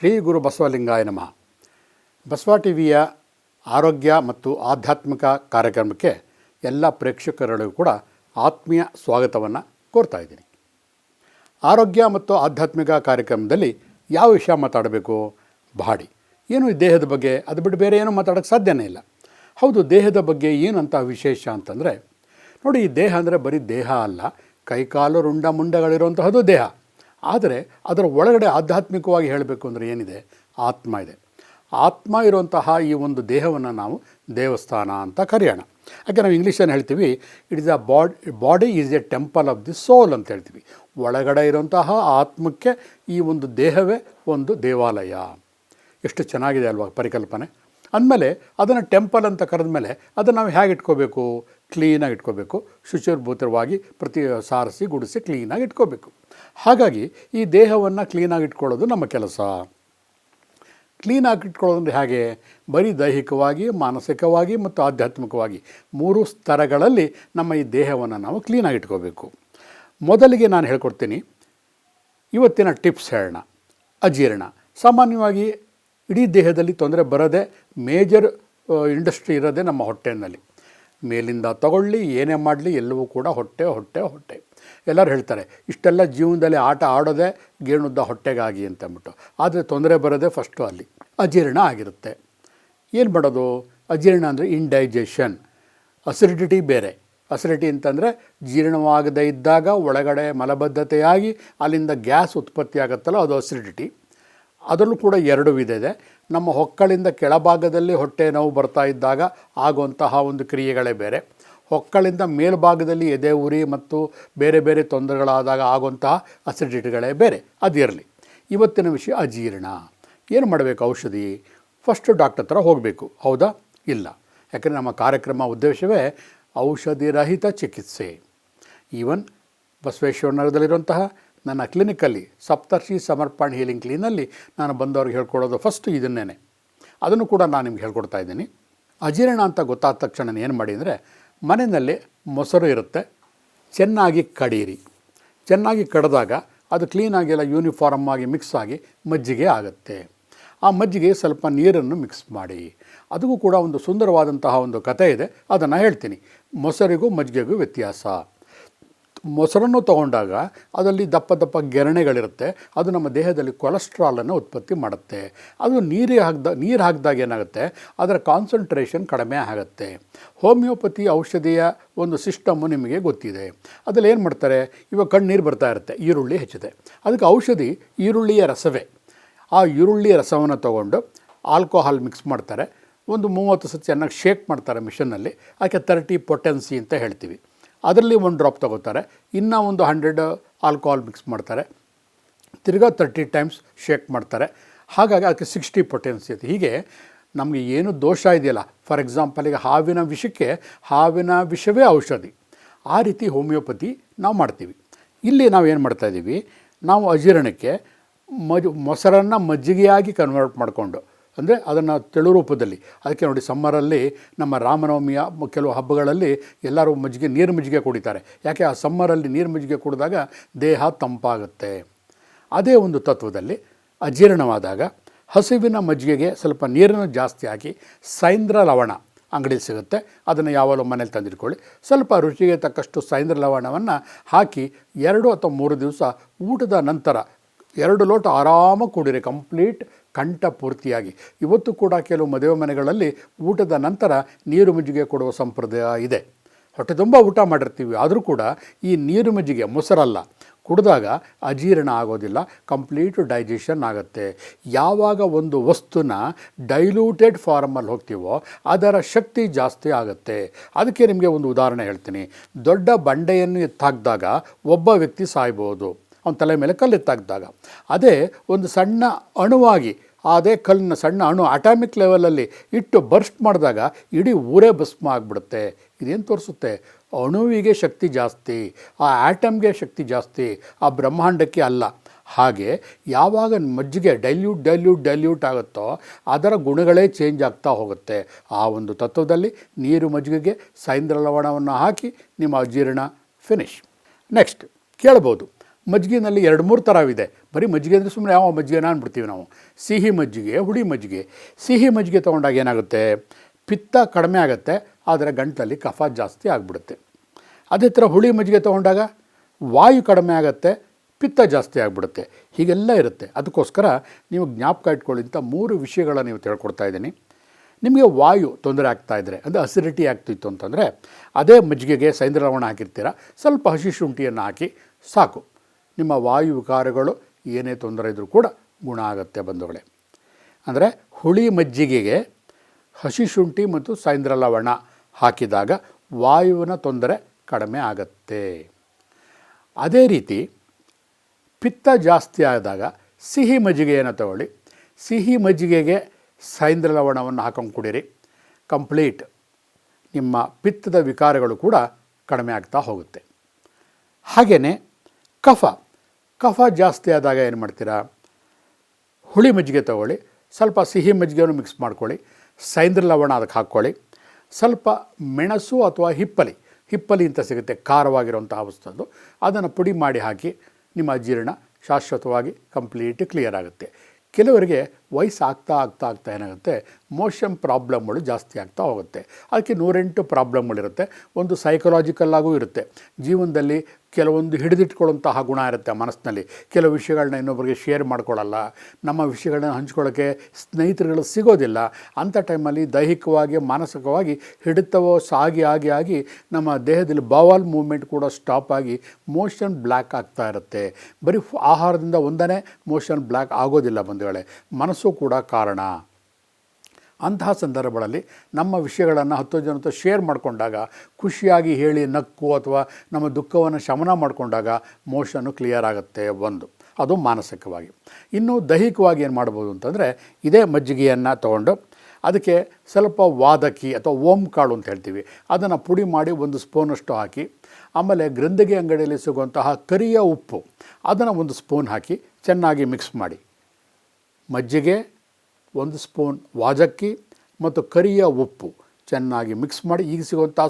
ಶ್ರೀ ಗುರು ಬಸವಲಿಂಗಾಯ ನಮಃ. ಬಸವ ಟಿ ವಿಯ ಆರೋಗ್ಯ ಮತ್ತು ಆಧ್ಯಾತ್ಮಿಕ ಕಾರ್ಯಕ್ರಮಕ್ಕೆ ಎಲ್ಲ ಪ್ರೇಕ್ಷಕರೊಳಗೂ ಕೂಡ ಆತ್ಮೀಯ ಸ್ವಾಗತವನ್ನು ಕೋರ್ತಾ ಇದ್ದೀನಿ. ಆರೋಗ್ಯ ಮತ್ತು ಆಧ್ಯಾತ್ಮಿಕ ಕಾರ್ಯಕ್ರಮದಲ್ಲಿ ಯಾವ ವಿಷಯ ಮಾತಾಡಬೇಕು? ಬಾಡಿ. ಏನು ಈ ದೇಹದ ಬಗ್ಗೆ? ಅದು ಬಿಟ್ಟು ಬೇರೆ ಏನೂ ಮಾತಾಡೋಕ್ಕೆ ಸಾಧ್ಯನೇ ಇಲ್ಲ. ಹೌದು, ದೇಹದ ಬಗ್ಗೆ ಏನಂತಹ ವಿಶೇಷ ಅಂತಂದರೆ, ನೋಡಿ ಈ ದೇಹ ಅಂದರೆ ಬರೀ ದೇಹ ಅಲ್ಲ, ಕೈಕಾಲು, ರುಂಡ, ಮುಂಡಗಳಿರುವಂತಹದ್ದು ದೇಹ. ಆದರೆ ಅದರ ಒಳಗಡೆ ಆಧ್ಯಾತ್ಮಿಕವಾಗಿ ಹೇಳಬೇಕು ಅಂದರೆ ಏನಿದೆ? ಆತ್ಮ ಇದೆ. ಆತ್ಮ ಇರುವಂತಹ ಈ ಒಂದು ದೇಹವನ್ನು ನಾವು ದೇವಸ್ಥಾನ ಅಂತ ಕರೆಯೋಣ. ಯಾಕೆ ನಾವು ಇಂಗ್ಲೀಷನ್ನು ಹೇಳ್ತೀವಿ it is a bod body is a temple of the soul ಅಂತ ಹೇಳ್ತೀವಿ. ಒಳಗಡೆ ಇರುವಂತಹ ಆತ್ಮಕ್ಕೆ ಈ ಒಂದು ದೇಹವೇ ಒಂದು ದೇವಾಲಯ. ಎಷ್ಟು ಚೆನ್ನಾಗಿದೆ ಅಲ್ವಾ ಪರಿಕಲ್ಪನೆ. ಅಂದಮೇಲೆ ಅದನ್ನು ಟೆಂಪಲ್ ಅಂತ ಕರೆದ ಮೇಲೆ ಅದನ್ನು ನಾವು ಹೇಗೆ ಇಟ್ಕೋಬೇಕು? ಕ್ಲೀನಾಗಿ ಇಟ್ಕೋಬೇಕು ಶುಚಿರ್ಭೂತವಾಗಿ ಪ್ರತಿ ಸಾರಿಸಿ, ಗುಡಿಸಿ ಕ್ಲೀನಾಗಿ ಇಟ್ಕೋಬೇಕು ಹಾಗಾಗಿ ಈ ದೇಹವನ್ನು ಕ್ಲೀನಾಗಿ ಇಟ್ಕೊಳ್ಳೋದು ನಮ್ಮ ಕೆಲಸ. ಕ್ಲೀನಾಗಿ ಇಟ್ಕೊಳ್ಳೋದಂದ್ರೆ ಹೇಗೆ? ಬರೀ ದೈಹಿಕವಾಗಿ, ಮಾನಸಿಕವಾಗಿ ಮತ್ತು ಆಧ್ಯಾತ್ಮಿಕವಾಗಿ ಮೂರು ಸ್ತರಗಳಲ್ಲಿ ನಮ್ಮ ಈ ದೇಹವನ್ನು ನಾವು ಕ್ಲೀನಾಗಿ ಇಟ್ಕೋಬೇಕು ಮೊದಲಿಗೆ ನಾನು ಹೇಳ್ಕೊಡ್ತೀನಿ, ಇವತ್ತಿನ ಟಿಪ್ಸ್ ಹೇಳೋಣ. ಅಜೀರ್ಣ. ಸಾಮಾನ್ಯವಾಗಿ ಇಡೀ ದೇಹದಲ್ಲಿ ತೊಂದರೆ ಬರದೆ ಮೇಜರ್ ಇಂಡಸ್ಟ್ರಿ ಇರೋದೇ ನಮ್ಮ ಹೊಟ್ಟೆನಲ್ಲಿ. ಮೇಲಿಂದ ತಗೊಳ್ಳಿ, ಏನೇ ಮಾಡಲಿ, ಎಲ್ಲವೂ ಕೂಡ ಹೊಟ್ಟೆ ಹೊಟ್ಟೆ ಹೊಟ್ಟೆ. ಎಲ್ಲರೂ ಹೇಳ್ತಾರೆ, ಇಷ್ಟೆಲ್ಲ ಜೀವನದಲ್ಲಿ ಆಟ ಆಡೋದೇ ಗೇಣುದ್ದ ಹೊಟ್ಟೆಗಾಗಿ ಅಂತಂದ್ಬಿಟ್ಟು. ಆದರೆ ತೊಂದರೆ ಬರೋದೇ ಫಸ್ಟು ಅಲ್ಲಿ. ಅಜೀರ್ಣ ಆಗಿರುತ್ತೆ. ಏನು ಮಾಡೋದು? ಅಜೀರ್ಣ ಅಂದರೆ ಇಂಡೈಜೆಷನ್ ಅಸಿಡಿಟಿ ಬೇರೆ. ಅಸಿಡಿಟಿ ಅಂತಂದರೆ ಜೀರ್ಣವಾಗದೇ ಇದ್ದಾಗ ಒಳಗಡೆ ಮಲಬದ್ಧತೆಯಾಗಿ ಅಲ್ಲಿಂದ ಗ್ಯಾಸ್ ಉತ್ಪತ್ತಿ ಆಗುತ್ತಲ್ಲ ಅದು ಅಸಿಡಿಟಿ ಅದರಲ್ಲೂ ಕೂಡ ಎರಡು ವಿಧ ಇದೆ. ನಮ್ಮ ಹೊಕ್ಕಳಿಂದ ಕೆಳಭಾಗದಲ್ಲಿ ಹೊಟ್ಟೆ ನೋವು ಬರ್ತಾ ಇದ್ದಾಗ ಆಗುವಂತಹ ಒಂದು ಕ್ರಿಯೆಗಳೇ ಬೇರೆ. ಹೊಕ್ಕಳಿಂದ ಮೇಲ್ಭಾಗದಲ್ಲಿ ಎದೆ ಉರಿ ಮತ್ತು ಬೇರೆ ಬೇರೆ ತೊಂದರೆಗಳಾದಾಗ ಆಗುವಂತಹ ಅಸಿಡಿಟಿಗಳೇ ಬೇರೆ. ಅದಿರಲಿ ಇವತ್ತಿನ ವಿಷಯ ಅಜೀರ್ಣ. ಏನು ಮಾಡಬೇಕು ಔಷಧಿ? ಫಸ್ಟು ಡಾಕ್ಟರ್ ಹತ್ರ ಹೋಗಬೇಕು. ಹೌದಾ? ಇಲ್ಲ. ಯಾಕಂದರೆ ನಮ್ಮ ಕಾರ್ಯಕ್ರಮ ಉದ್ದೇಶವೇ ಔಷಧಿ ರಹಿತ ಚಿಕಿತ್ಸೆ. ಈವನ್ ಬಸವೇಶ್ವರ ನಗರದಲ್ಲಿರುವಂತಹ ನನ್ನ ಕ್ಲಿನಿಕಲ್ಲಿ ಸಪ್ತರ್ಷಿ ಸಮರ್ಪಣ್ ಹೀಲಿಂಗ್ ಕ್ಲೀನಲ್ಲಿ ನಾನು ಬಂದವ್ರಿಗೆ ಹೇಳ್ಕೊಡೋದು ಫಸ್ಟ್ ಇದನ್ನೇ ಅದನ್ನು ಕೂಡ ನಾನು ನಿಮ್ಗೆ ಹೇಳ್ಕೊಡ್ತಾ ಇದ್ದೀನಿ. ಅಜೀರ್ಣ ಅಂತ ಗೊತ್ತಾದ ತಕ್ಷಣ ಏನು ಮಾಡಿ ಅಂದರೆ ಮನೆಯಲ್ಲಿ ಮೊಸರು ಇರುತ್ತೆ, ಚೆನ್ನಾಗಿ ಕಡೀರಿ. ಚೆನ್ನಾಗಿ ಕಡಿದಾಗ ಅದು ಕ್ಲೀನಾಗಿಲ್ಲ ಯೂನಿಫಾರ್ಮ್ ಆಗಿ ಮಿಕ್ಸ್ ಆಗಿ ಮಜ್ಜಿಗೆ ಆಗುತ್ತೆ. ಆ ಮಜ್ಜಿಗೆ ಸ್ವಲ್ಪ ನೀರನ್ನು ಮಿಕ್ಸ್ ಮಾಡಿ. ಅದಕ್ಕೂ ಕೂಡ ಒಂದು ಸುಂದರವಾದಂತಹ ಒಂದು ಕಥೆ ಇದೆ. ಅದನ್ನು ಹೇಳ್ತೀನಿ. ಮೊಸರಿಗೂ ಮಜ್ಜಿಗೆಗೂ ವ್ಯತ್ಯಾಸ. ಮೊಸರನ್ನು ತಗೊಂಡಾಗ ಅದರಲ್ಲಿ ದಪ್ಪ ದಪ್ಪ ಗೆರಣೆಗಳಿರುತ್ತೆ. ಅದು ನಮ್ಮ ದೇಹದಲ್ಲಿ ಕೊಲೆಸ್ಟ್ರಾಲನ್ನು ಉತ್ಪತ್ತಿ ಮಾಡುತ್ತೆ. ಅದು ನೀರಿಗೆ ಹಾಕ್ದ, ನೀರು ಹಾಕಿದಾಗ ಏನಾಗುತ್ತೆ? ಅದರ ಕಾನ್ಸಂಟ್ರೇಷನ್ ಕಡಿಮೆ ಆಗುತ್ತೆ. ಹೋಮಿಯೋಪತಿ ಔಷಧಿಯ ಒಂದು ಸಿಸ್ಟಮ್ಮು ನಿಮಗೆ ಗೊತ್ತಿದೆ. ಅದರಲ್ಲಿ ಏನು ಮಾಡ್ತಾರೆ? ಇವಾಗ ಕಣ್ಣೀರು ಬರ್ತಾ ಇರುತ್ತೆ, ಈರುಳ್ಳಿ ಹೆಚ್ಚಿದೆ ಅದಕ್ಕೆ ಔಷಧಿ ಈರುಳ್ಳಿಯ ರಸವೇ. ಆ ಈರುಳ್ಳಿಯ ರಸವನ್ನು ತಗೊಂಡು ಆಲ್ಕೋಹಾಲ್ ಮಿಕ್ಸ್ ಮಾಡ್ತಾರೆ. ಒಂದು ಮೂವತ್ತು ಸತಿ ಚೆನ್ನಾಗಿ ಶೇಕ್ ಮಾಡ್ತಾರೆ ಮಿಷನ್ನಲ್ಲಿ. ಅದಕ್ಕೆ ತರ್ಟಿ ಪೊಟೆನ್ಸಿ ಅಂತ ಹೇಳ್ತೀವಿ. ಅದರಲ್ಲಿ ಒಂದು ಡ್ರಾಪ್ ತೊಗೋತಾರೆ. ಇನ್ನೂ ಒಂದು ಹಂಡ್ರೆಡ್ ಆಲ್ಕೋಹಾಲ್ ಮಿಕ್ಸ್ ಮಾಡ್ತಾರೆ. ತಿರ್ಗಾ ತರ್ಟಿ ಟೈಮ್ಸ್ ಶೇಕ್ ಮಾಡ್ತಾರೆ. ಹಾಗಾಗಿ ಅದಕ್ಕೆ ಸಿಕ್ಸ್ಟಿ ಪೊಟೆನ್ಸಿ ಐತೆ. ಹೀಗೆ ನಮಗೆ ಏನು ದೋಷ ಇದೆಯಲ್ಲ ಫಾರ್ ಎಕ್ಸಾಂಪಲ್ ಈಗ ಹಾವಿನ ವಿಷಕ್ಕೆ ಹಾವಿನ ವಿಷವೇ ಔಷಧಿ. ಆ ರೀತಿ ಹೋಮಿಯೋಪತಿ ನಾವು ಮಾಡ್ತೀವಿ. ಇಲ್ಲಿ ನಾವು ಏನು ಮಾಡ್ತಾಯಿದ್ದೀವಿ ನಾವು ಅಜೀರ್ಣಕ್ಕೆ ಮಜ್ ಮೊಸರನ್ನು ಮಜ್ಜಿಗೆಯಾಗಿ ಕನ್ವರ್ಟ್ ಮಾಡಿಕೊಂಡು ಅಂದರೆ ಅದನ್ನು ತೆಳು ರೂಪದಲ್ಲಿ. ಅದಕ್ಕೆ ನೋಡಿ ಸಮ್ಮರಲ್ಲಿ ನಮ್ಮ ರಾಮನವಮಿಯ ಕೆಲವು ಹಬ್ಬಗಳಲ್ಲಿ ಎಲ್ಲರೂ ಮಜ್ಜಿಗೆ, ನೀರು ಮಜ್ಜಿಗೆ ಕುಡಿತಾರೆ. ಯಾಕೆ? ಆ ಸಮ್ಮರಲ್ಲಿ ನೀರು ಮಜ್ಜಿಗೆ ಕುಡಿದಾಗ ದೇಹ ತಂಪಾಗುತ್ತೆ. ಅದೇ ಒಂದು ತತ್ವದಲ್ಲಿ ಅಜೀರ್ಣವಾದಾಗ ಹಸಿವಿನ ಮಜ್ಜಿಗೆಗೆ ಸ್ವಲ್ಪ ನೀರನ್ನು ಜಾಸ್ತಿ ಹಾಕಿ ಸೈಂದ್ರ ಲವಣ ಅಂಗಡಿ ಸಿಗುತ್ತೆ. ಅದನ್ನು ಯಾವಾಗಲೂ ಮನೇಲಿ ತಂದಿಟ್ಕೊಳ್ಳಿ. ಸ್ವಲ್ಪ ರುಚಿಗೆ ತಕ್ಕಷ್ಟು ಸೈಂದ್ರ ಲವಣವನ್ನು ಹಾಕಿ ಎರಡು ಅಥವಾ ಮೂರು ದಿವಸ ಊಟದ ನಂತರ ಎರಡು ಲೋಟ ಆರಾಮಾಗಿ ಕುಡಿರಿ. ಕಂಪ್ಲೀಟ್ ಕಂಠ ಪೂರ್ತಿಯಾಗಿ. ಇವತ್ತು ಕೂಡ ಕೆಲವು ಮದುವೆ ಮನೆಗಳಲ್ಲಿ ಊಟದ ನಂತರ ನೀರು ಮಜ್ಜಿಗೆ ಕೊಡುವ ಸಂಪ್ರದಾಯ ಇದೆ. ಹೊಟ್ಟೆ ತುಂಬ ಊಟ ಮಾಡಿರ್ತೀವಿ, ಆದರೂ ಕೂಡ ಈ ನೀರು ಮಜ್ಜಿಗೆ ಮೊಸರಲ್ಲ. ಕುಡಿದಾಗ ಅಜೀರ್ಣ ಆಗೋದಿಲ್ಲ ಕಂಪ್ಲೀಟ್ ಡೈಜೆಷನ್ ಆಗುತ್ತೆ. ಯಾವಾಗ ಒಂದು ವಸ್ತುನ ಡೈಲ್ಯೂಟೆಡ್ ಫಾರ್ಮಲ್ಲಿ ಹೋಗ್ತೀವೋ ಅದರ ಶಕ್ತಿ ಜಾಸ್ತಿ ಆಗುತ್ತೆ. ಅದಕ್ಕೆ ನಿಮಗೆ ಒಂದು ಉದಾಹರಣೆ ಹೇಳ್ತೀನಿ. ದೊಡ್ಡ ಬಂಡೆಯನ್ನು ಎತ್ತಾಕಿದಾಗ ಒಬ್ಬ ವ್ಯಕ್ತಿ ಸಾಯ್ಬೋದು. ಅವನ ತಲೆ ಮೇಲೆ ಕಲ್ಲು ಎತ್ತಾಕಿದಾಗ. ಅದೇ ಒಂದು ಸಣ್ಣ ಅಣುವಾಗಿ ಅದೇ ಕಲ್ಲಿನ ಸಣ್ಣ ಅಣು ಅಟಾಮಿಕ್ ಲೆವೆಲಲ್ಲಿ ಇಟ್ಟು ಬರ್ಸ್ಟ್ ಮಾಡಿದಾಗ ಇಡೀ ಊರೇ ಭಸ್ಮ ಆಗಿಬಿಡುತ್ತೆ. ಇದೇನು ತೋರಿಸುತ್ತೆ? ಅಣುವಿಗೆ ಶಕ್ತಿ ಜಾಸ್ತಿ, ಆ ಆ್ಯಟಮ್ಗೆ ಶಕ್ತಿ ಜಾಸ್ತಿ, ಆ ಬ್ರಹ್ಮಾಂಡಕ್ಕೆ ಅಲ್ಲ. ಹಾಗೆ ಯಾವಾಗ ಮಜ್ಜಿಗೆ ಡೈಲ್ಯೂಟ್ ಡೈಲ್ಯೂಟ್ ಡೈಲ್ಯೂಟ್ ಆಗುತ್ತೋ ಅದರ ಗುಣಗಳೇ ಚೇಂಜ್ ಆಗ್ತಾ ಹೋಗುತ್ತೆ. ಆ ಒಂದು ತತ್ವದಲ್ಲಿ ನೀರು ಮಜ್ಜಿಗೆಗೆ ಸೈಂದ್ರ ಲವಣವನ್ನು ಹಾಕಿ ನಿಮ್ಮ ಅಜೀರ್ಣ ಫಿನಿಶ್ ನೆಕ್ಸ್ಟ್ ಕೇಳ್ಬೋದು. ಮಜ್ಜಿಗೆನಲ್ಲಿ ಎರಡು ಮೂರು ಥರವಿದೆ ಬರೀ ಮಜ್ಜಿಗೆ ಅಂದರೆ ಸುಮ್ಮನೆ ಯಾವ ಮಜ್ಜಿಗೆನ ಅನ್ಬಿಡ್ತೀವಿ ನಾವು. ಸಿಹಿ ಮಜ್ಜಿಗೆ, ಹುಳಿ ಮಜ್ಜಿಗೆ. ಸಿಹಿ ಮಜ್ಜಿಗೆ ತೊಗೊಂಡಾಗ ಏನಾಗುತ್ತೆ? ಪಿತ್ತ ಕಡಿಮೆ ಆಗುತ್ತೆ, ಆದರೆ ಗಂಟಲಲ್ಲಿ ಕಫ ಜಾಸ್ತಿ ಆಗಿಬಿಡುತ್ತೆ. ಅದೇ ಥರ ಹುಳಿ ಮಜ್ಜಿಗೆ ತೊಗೊಂಡಾಗ ವಾಯು ಕಡಿಮೆ ಆಗುತ್ತೆ, ಪಿತ್ತ ಜಾಸ್ತಿ ಆಗಿಬಿಡುತ್ತೆ. ಹೀಗೆಲ್ಲ ಇರುತ್ತೆ. ಅದಕ್ಕೋಸ್ಕರ ನೀವು ಜ್ಞಾಪಕ ಇಟ್ಕೊಳ್ಳಿ. ಅಂತ ಮೂರು ವಿಷಯಗಳ ನೀವು ತಿಳ್ಕೊಡ್ತಾ ಇದ್ದೀನಿ. ನಿಮಗೆ ವಾಯು ತೊಂದರೆ ಆಗ್ತಾ ಇದ್ದರೆ ಅಂದರೆ ಅಸಿಡಿಟಿ ಆಗ್ತಿತ್ತು ಅಂತಂದರೆ, ಅದೇ ಮಜ್ಜಿಗೆಗೆ ಸೈಂದ್ರ ಲವಣ ಹಾಕಿರ್ತೀರ. ಸ್ವಲ್ಪ ಹಸಿ ಶುಂಠಿಯನ್ನು ಹಾಕಿ ಸಾಕು. ನಿಮ್ಮ ವಾಯು ವಿಕಾರಗಳು ಏನೇ ತೊಂದರೆ ಇದ್ದರೂ ಕೂಡ ಗುಣ ಆಗುತ್ತೆ ಬಂಧುಗಳೇ. ಅಂದರೆ ಹುಳಿ ಮಜ್ಜಿಗೆಗೆ ಹಸಿ ಶುಂಠಿ ಮತ್ತು ಸೈಂದ್ರ ಲವಣ ಹಾಕಿದಾಗ ವಾಯುವಿನ ತೊಂದರೆ ಕಡಿಮೆ ಆಗತ್ತೆ. ಅದೇ ರೀತಿ ಪಿತ್ತ ಜಾಸ್ತಿ ಆದಾಗ ಸಿಹಿ ಮಜ್ಜಿಗೆಯನ್ನು ತಗೊಳ್ಳಿ. ಸಿಹಿ ಮಜ್ಜಿಗೆಗೆ ಸೈಂದ್ರ ಲವಣವನ್ನು ಹಾಕೊಂಡು ಕುಡೀರಿ. ಕಂಪ್ಲೀಟ್ ನಿಮ್ಮ ಪಿತ್ತದ ವಿಕಾರಗಳು ಕೂಡ ಕಡಿಮೆ ಆಗ್ತಾ ಹೋಗುತ್ತೆ. ಹಾಗೆಯೇ ಕಫ. ಕಫ ಜಾಸ್ತಿ ಆದಾಗ ಏನು ಮಾಡ್ತೀರಾ? ಹುಳಿ ಮಜ್ಜಿಗೆ ತಗೊಳ್ಳಿ, ಸ್ವಲ್ಪ ಸಿಹಿ ಮಜ್ಜಿಗೆಯನ್ನು ಮಿಕ್ಸ್ ಮಾಡ್ಕೊಳ್ಳಿ ಸೈಂದ್ರ ಲವಣ ಅದಕ್ಕೆ ಹಾಕ್ಕೊಳ್ಳಿ, ಸ್ವಲ್ಪ ಮೆಣಸು ಅಥವಾ ಹಿಪ್ಪಲಿ ಹಿಪ್ಪಲಿ ಅಂತ ಸಿಗುತ್ತೆ, ಖಾರವಾಗಿರುವಂಥ ವಸ್ತುದು ಅದನ್ನು ಪುಡಿ ಮಾಡಿ ಹಾಕಿ, ನಿಮ್ಮ ಜೀರ್ಣ ಶಾಶ್ವತವಾಗಿ ಕಂಪ್ಲೀಟ್ ಕ್ಲಿಯರ್ ಆಗುತ್ತೆ. ಕೆಲವರಿಗೆ ವಯಸ್ಸು ಆಗ್ತಾ ಆಗ್ತಾ ಏನಾಗುತ್ತೆ ಮೋಷನ್ ಪ್ರಾಬ್ಲಮ್ಗಳು ಜಾಸ್ತಿ ಆಗ್ತಾ ಹೋಗುತ್ತೆ. ಅದಕ್ಕೆ ನೂರೆಂಟು ಪ್ರಾಬ್ಲಮ್ಗಳಿರುತ್ತೆ ಒಂದು ಸೈಕಲಾಜಿಕಲ್ಲಾಗೂ ಇರುತ್ತೆ. ಜೀವನದಲ್ಲಿ ಕೆಲವೊಂದು ಹಿಡಿದಿಟ್ಕೊಳ್ಳುವಂತಹ ಗುಣ ಇರುತ್ತೆ ಮನಸ್ಸಿನಲ್ಲಿ. ಕೆಲವು ವಿಷಯಗಳನ್ನ ಇನ್ನೊಬ್ಬರಿಗೆ ಶೇರ್ ಮಾಡ್ಕೊಳ್ಳಲ್ಲ. ನಮ್ಮ ವಿಷಯಗಳನ್ನ ಹಂಚ್ಕೊಳ್ಳೋಕ್ಕೆ ಸ್ನೇಹಿತರುಗಳು ಸಿಗೋದಿಲ್ಲ. ಅಂಥ ಟೈಮಲ್ಲಿ ದೈಹಿಕವಾಗಿ, ಮಾನಸಿಕವಾಗಿ ಹಿಡಿತವೋ ಸಾಗಿ ಆಗಿ ಆಗಿ ನಮ್ಮ ದೇಹದಲ್ಲಿ ಬವಾಲ್ ಮೂವ್ಮೆಂಟ್ ಕೂಡ ಸ್ಟಾಪ್ ಆಗಿ ಮೋಷನ್ ಬ್ಲ್ಯಾಕ್ ಆಗ್ತಾ ಇರುತ್ತೆ. ಬರೀ ಆಹಾರದಿಂದ ಒಂದನೇ ಮೋಷನ್ ಬ್ಲ್ಯಾಕ್ ಆಗೋದಿಲ್ಲ ಬಂಧುಗಳೇ ಮನಸ್ಸು ಕೂಡ ಕಾರಣ. ಅಂತಹ ಸಂದರ್ಭಗಳಲ್ಲಿ ನಮ್ಮ ವಿಷಯಗಳನ್ನು ಹತ್ತು ಜನ ಶೇರ್ ಮಾಡಿಕೊಂಡಾಗ, ಖುಷಿಯಾಗಿ ಹೇಳಿ ನಕ್ಕು ಅಥವಾ ನಮ್ಮ ದುಃಖವನ್ನು ಶಮನ ಮಾಡಿಕೊಂಡಾಗ ಮೋಷನ್ನು ಕ್ಲಿಯರ್ ಆಗುತ್ತೆ ಒಂದು. ಅದು ಮಾನಸಿಕವಾಗಿ. ಇನ್ನು ದೈಹಿಕವಾಗಿ ಏನು ಮಾಡ್ಬೋದು ಅಂತಂದರೆ, ಇದೇ ಮಜ್ಜಿಗೆಯನ್ನು ತಗೊಂಡು ಅದಕ್ಕೆ ಸ್ವಲ್ಪ ವಾದಕಿ ಅಥವಾ ಓಂ ಕಾಳು ಅಂತ ಹೇಳ್ತೀವಿ. ಅದನ್ನು ಪುಡಿ ಮಾಡಿ ಒಂದು ಸ್ಪೂನಷ್ಟು ಹಾಕಿ, ಆಮೇಲೆ ಗ್ರಂಥಿಗೆ ಅಂಗಡಿಯಲ್ಲಿ ಸಿಗುವಂತಹ ಕರಿಯ ಉಪ್ಪು, ಅದನ್ನು ಒಂದು ಸ್ಪೂನ್ ಹಾಕಿ ಚೆನ್ನಾಗಿ ಮಿಕ್ಸ್ ಮಾಡಿ. ಮಜ್ಜಿಗೆ, ಒಂದು ಸ್ಪೂನ್ ವಾಜಕ್ಕಿ ಮತ್ತು ಕರಿಯ ಉಪ್ಪು. ಚೆನ್ನಾಗಿ ಮಿಕ್ಸ್ ಮಾಡಿ, ಈಗ ಸಿಗುವಂಥ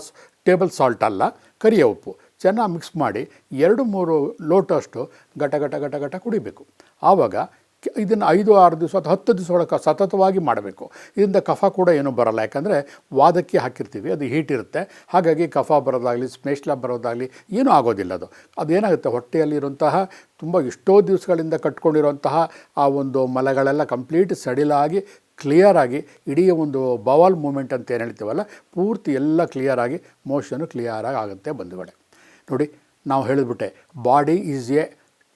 ಟೇಬಲ್ ಸಾಲ್ಟ್ ಅಲ್ಲ, ಕರಿಯ ಉಪ್ಪು. ಚೆನ್ನಾಗಿ ಮಿಕ್ಸ್ ಮಾಡಿ, ಎರಡು, ಮೂರು ಲೋಟಷ್ಟು ಗಟ ಗಟ ಗಟ ಗಟ ಕುಡಿಬೇಕು. ಆವಾಗ ಇದನ್ನು ಐದು, ಆರು ದಿವಸ ಅಥವಾ ಹತ್ತು ದಿವಸಗಳ ಒಳಗೆ ಸತತವಾಗಿ ಮಾಡಬೇಕು. ಇದರಿಂದ ಕಫ ಕೂಡ ಏನೂ ಬರಲ್ಲ. ಯಾಕಂದರೆ ವಾದಕ್ಕೆ ಹಾಕಿರ್ತೀವಿ, ಅದು ಹೀಟ್ ಇರುತ್ತೆ. ಹಾಗಾಗಿ ಕಫ ಬರೋದಾಗಲಿ ಸ್ಮೇಷ್ಲ ಬರೋದಾಗಲಿ ಏನೂ ಆಗೋದಿಲ್ಲ ಅದು. ಅದೇನಾಗುತ್ತೆ? ಹೊಟ್ಟೆಯಲ್ಲಿರುವಂತಹ ತುಂಬ ಎಷ್ಟೋ ದಿವಸಗಳಿಂದ ಕಟ್ಕೊಂಡಿರುವಂತಹ ಆ ಒಂದು ಮಲಗಳೆಲ್ಲ ಕಂಪ್ಲೀಟ್ ಸಡಿಲಾಗಿ, ಕ್ಲಿಯರ್ ಆಗಿ, ಇಡೀ ಒಂದು ಬವಾಲ್ ಮೂಮೆಂಟ್ ಅಂತ ಏನು ಹೇಳ್ತೀವಲ್ಲ, ಪೂರ್ತಿ ಎಲ್ಲ ಕ್ಲಿಯರ್ ಆಗಿ, ಮೋಷನು ಕ್ಲಿಯರಾಗಿ ಆಗುತ್ತೆ ಬಂಧುಗಳೇ. ನೋಡಿ, ನಾವು ಹೇಳಿಬಿಟ್ಟೆ body is a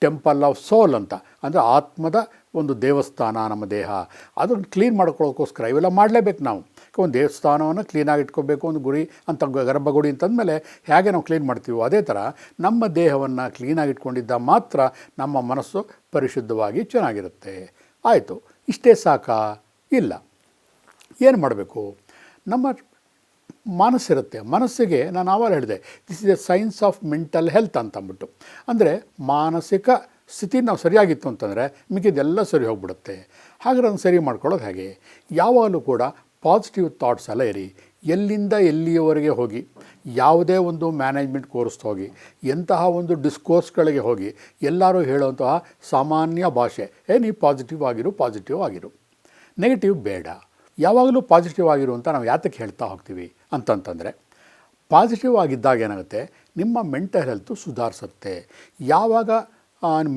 temple of soul ಅಂತ. ಅಂದರೆ ಆತ್ಮದ ಒಂದು ದೇವಸ್ಥಾನ ನಮ್ಮ ದೇಹ. ಅದನ್ನು ಕ್ಲೀನ್ ಮಾಡ್ಕೊಳ್ಳೋಕ್ಕೋಸ್ಕರ ಇವೆಲ್ಲ ಮಾಡಲೇಬೇಕು ನಾವು. ಒಂದು ದೇವಸ್ಥಾನವನ್ನು ಕ್ಲೀನಾಗಿ ಇಟ್ಕೋಬೇಕು, ಒಂದು ಗುಡಿ, ಅಂತ ಗರ್ಭಗುಡಿ ಅಂತಂದಮೇಲೆ ಹೇಗೆ ನಾವು ಕ್ಲೀನ್ ಮಾಡ್ತೀವೋ ಅದೇ ಥರ ನಮ್ಮ ದೇಹವನ್ನು ಕ್ಲೀನಾಗಿ ಇಟ್ಕೊಂಡಿದ್ದ ಮಾತ್ರ ನಮ್ಮ ಮನಸ್ಸು ಪರಿಶುದ್ಧವಾಗಿ ಚೆನ್ನಾಗಿರುತ್ತೆ. ಆಯಿತು. ಇಷ್ಟೇ ಸಾಕಾ? ಇಲ್ಲ. ಏನು ಮಾಡಬೇಕು? ನಮ್ಮ ಮನಸ್ಸಿರುತ್ತೆ. ಮನಸ್ಸಿಗೆ ನಾನು ಆವಾಗ ಹೇಳಿದೆ this is a science of mental health ಅಂತಂದ್ಬಿಟ್ಟು. ಅಂದರೆ ಮಾನಸಿಕ ಸ್ಥಿತಿ ನಾವು ಸರಿಯಾಗಿತ್ತು ಅಂತಂದರೆ ಮಿಕ್ಕಿದೆಲ್ಲ ಸರಿ ಹೋಗ್ಬಿಡುತ್ತೆ. ಹಾಗಾದ್ರೆ ಅದನ್ನು ಸರಿ ಮಾಡ್ಕೊಳ್ಳೋದು ಹಾಗೆ? ಯಾವಾಗಲೂ ಕೂಡ ಪಾಸಿಟಿವ್ ಥಾಟ್ಸ್ ಎಲ್ಲ ಇರಿ. ಎಲ್ಲಿಂದ ಎಲ್ಲಿಯವರೆಗೆ ಹೋಗಿ? ಯಾವುದೇ ಒಂದು ಮ್ಯಾನೇಜ್ಮೆಂಟ್ ಕೋರ್ಸ್ ಹೋಗಿ. ಎಂತಹ ಒಂದು ಡಿಸ್ಕೋರ್ಸ್ಗಳಿಗೆ ಹೋಗಿ. ಎಲ್ಲರೂ ಹೇಳುವಂತಹ ಸಾಮಾನ್ಯ ಭಾಷೆ. ಏ ನೀವು ಪಾಸಿಟಿವ್ ಆಗಿರು ಪಾಸಿಟಿವ್ ಆಗಿರು. ನೆಗೆಟಿವ್ ಬೇಡ. ಯಾವಾಗಲೂ ಪಾಸಿಟಿವ್ ಆಗಿರು ಅಂತ ನಾವು ಯಾತಕ್ಕೆ ಹೇಳ್ತಾ ಹೋಗ್ತೀವಿ ಅಂತಂತಂದರೆ ಪಾಸಿಟಿವ್ ಆಗಿದ್ದಾಗ ಏನಾಗುತ್ತೆ? ನಿಮ್ಮ ಮೆಂಟಲ್ ಹೆಲ್ತು ಸುಧಾರಿಸುತ್ತೆ. ಯಾವಾಗ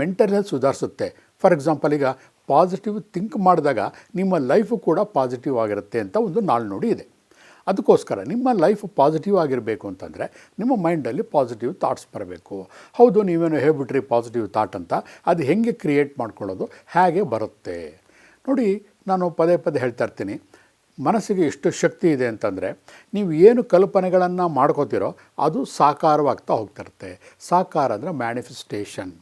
ಮೆಂಟಲ್ ಹೆಲ್ತ್ ಸುಧಾರಿಸುತ್ತೆ? ಫಾರ್ ಎಕ್ಸಾಂಪಲ್ ಈಗ ಪಾಸಿಟಿವ್ ಥಿಂಕ್ ಮಾಡಿದಾಗ ನಿಮ್ಮ ಲೈಫು ಕೂಡ ಪಾಸಿಟಿವ್ ಆಗಿರುತ್ತೆ ಅಂತ ಒಂದು ನಾಳು ನೋಡಿ ಇದೆ. ಅದಕ್ಕೋಸ್ಕರ ನಿಮ್ಮ ಲೈಫ್ ಪಾಸಿಟಿವ್ ಆಗಿರಬೇಕು ಅಂತಂದರೆ ನಿಮ್ಮ ಮೈಂಡಲ್ಲಿ ಪಾಸಿಟಿವ್ ಥಾಟ್ಸ್ ಬರಬೇಕು. ಹೌದು, ನೀವೇನು ಹೇಳ್ಬಿಟ್ರಿ ಪಾಸಿಟಿವ್ ಥಾಟ್ ಅಂತ. ಅದು ಹೆಂಗೆ ಕ್ರಿಯೇಟ್ ಮಾಡ್ಕೊಳ್ಳೋದು? ಹೇಗೆ ಬರುತ್ತೆ? ನೋಡಿ ನಾನು ಪದೇ ಪದೇ ಹೇಳ್ತಾ ಇರ್ತೀನಿ. ಮನಸ್ಸಿಗೆ ಎಷ್ಟು ಶಕ್ತಿ ಇದೆ ಅಂತಂದರೆ, ನೀವು ಏನು ಕಲ್ಪನೆಗಳನ್ನು ಮಾಡ್ಕೋತೀರೋ ಅದು ಸಾಕಾರವಾಗ್ತಾ ಹೋಗ್ತಿರುತ್ತೆ ಸಾಕಾರ ಅಂದರೆ ಮ್ಯಾನಿಫೆಸ್ಟೇಷನ್.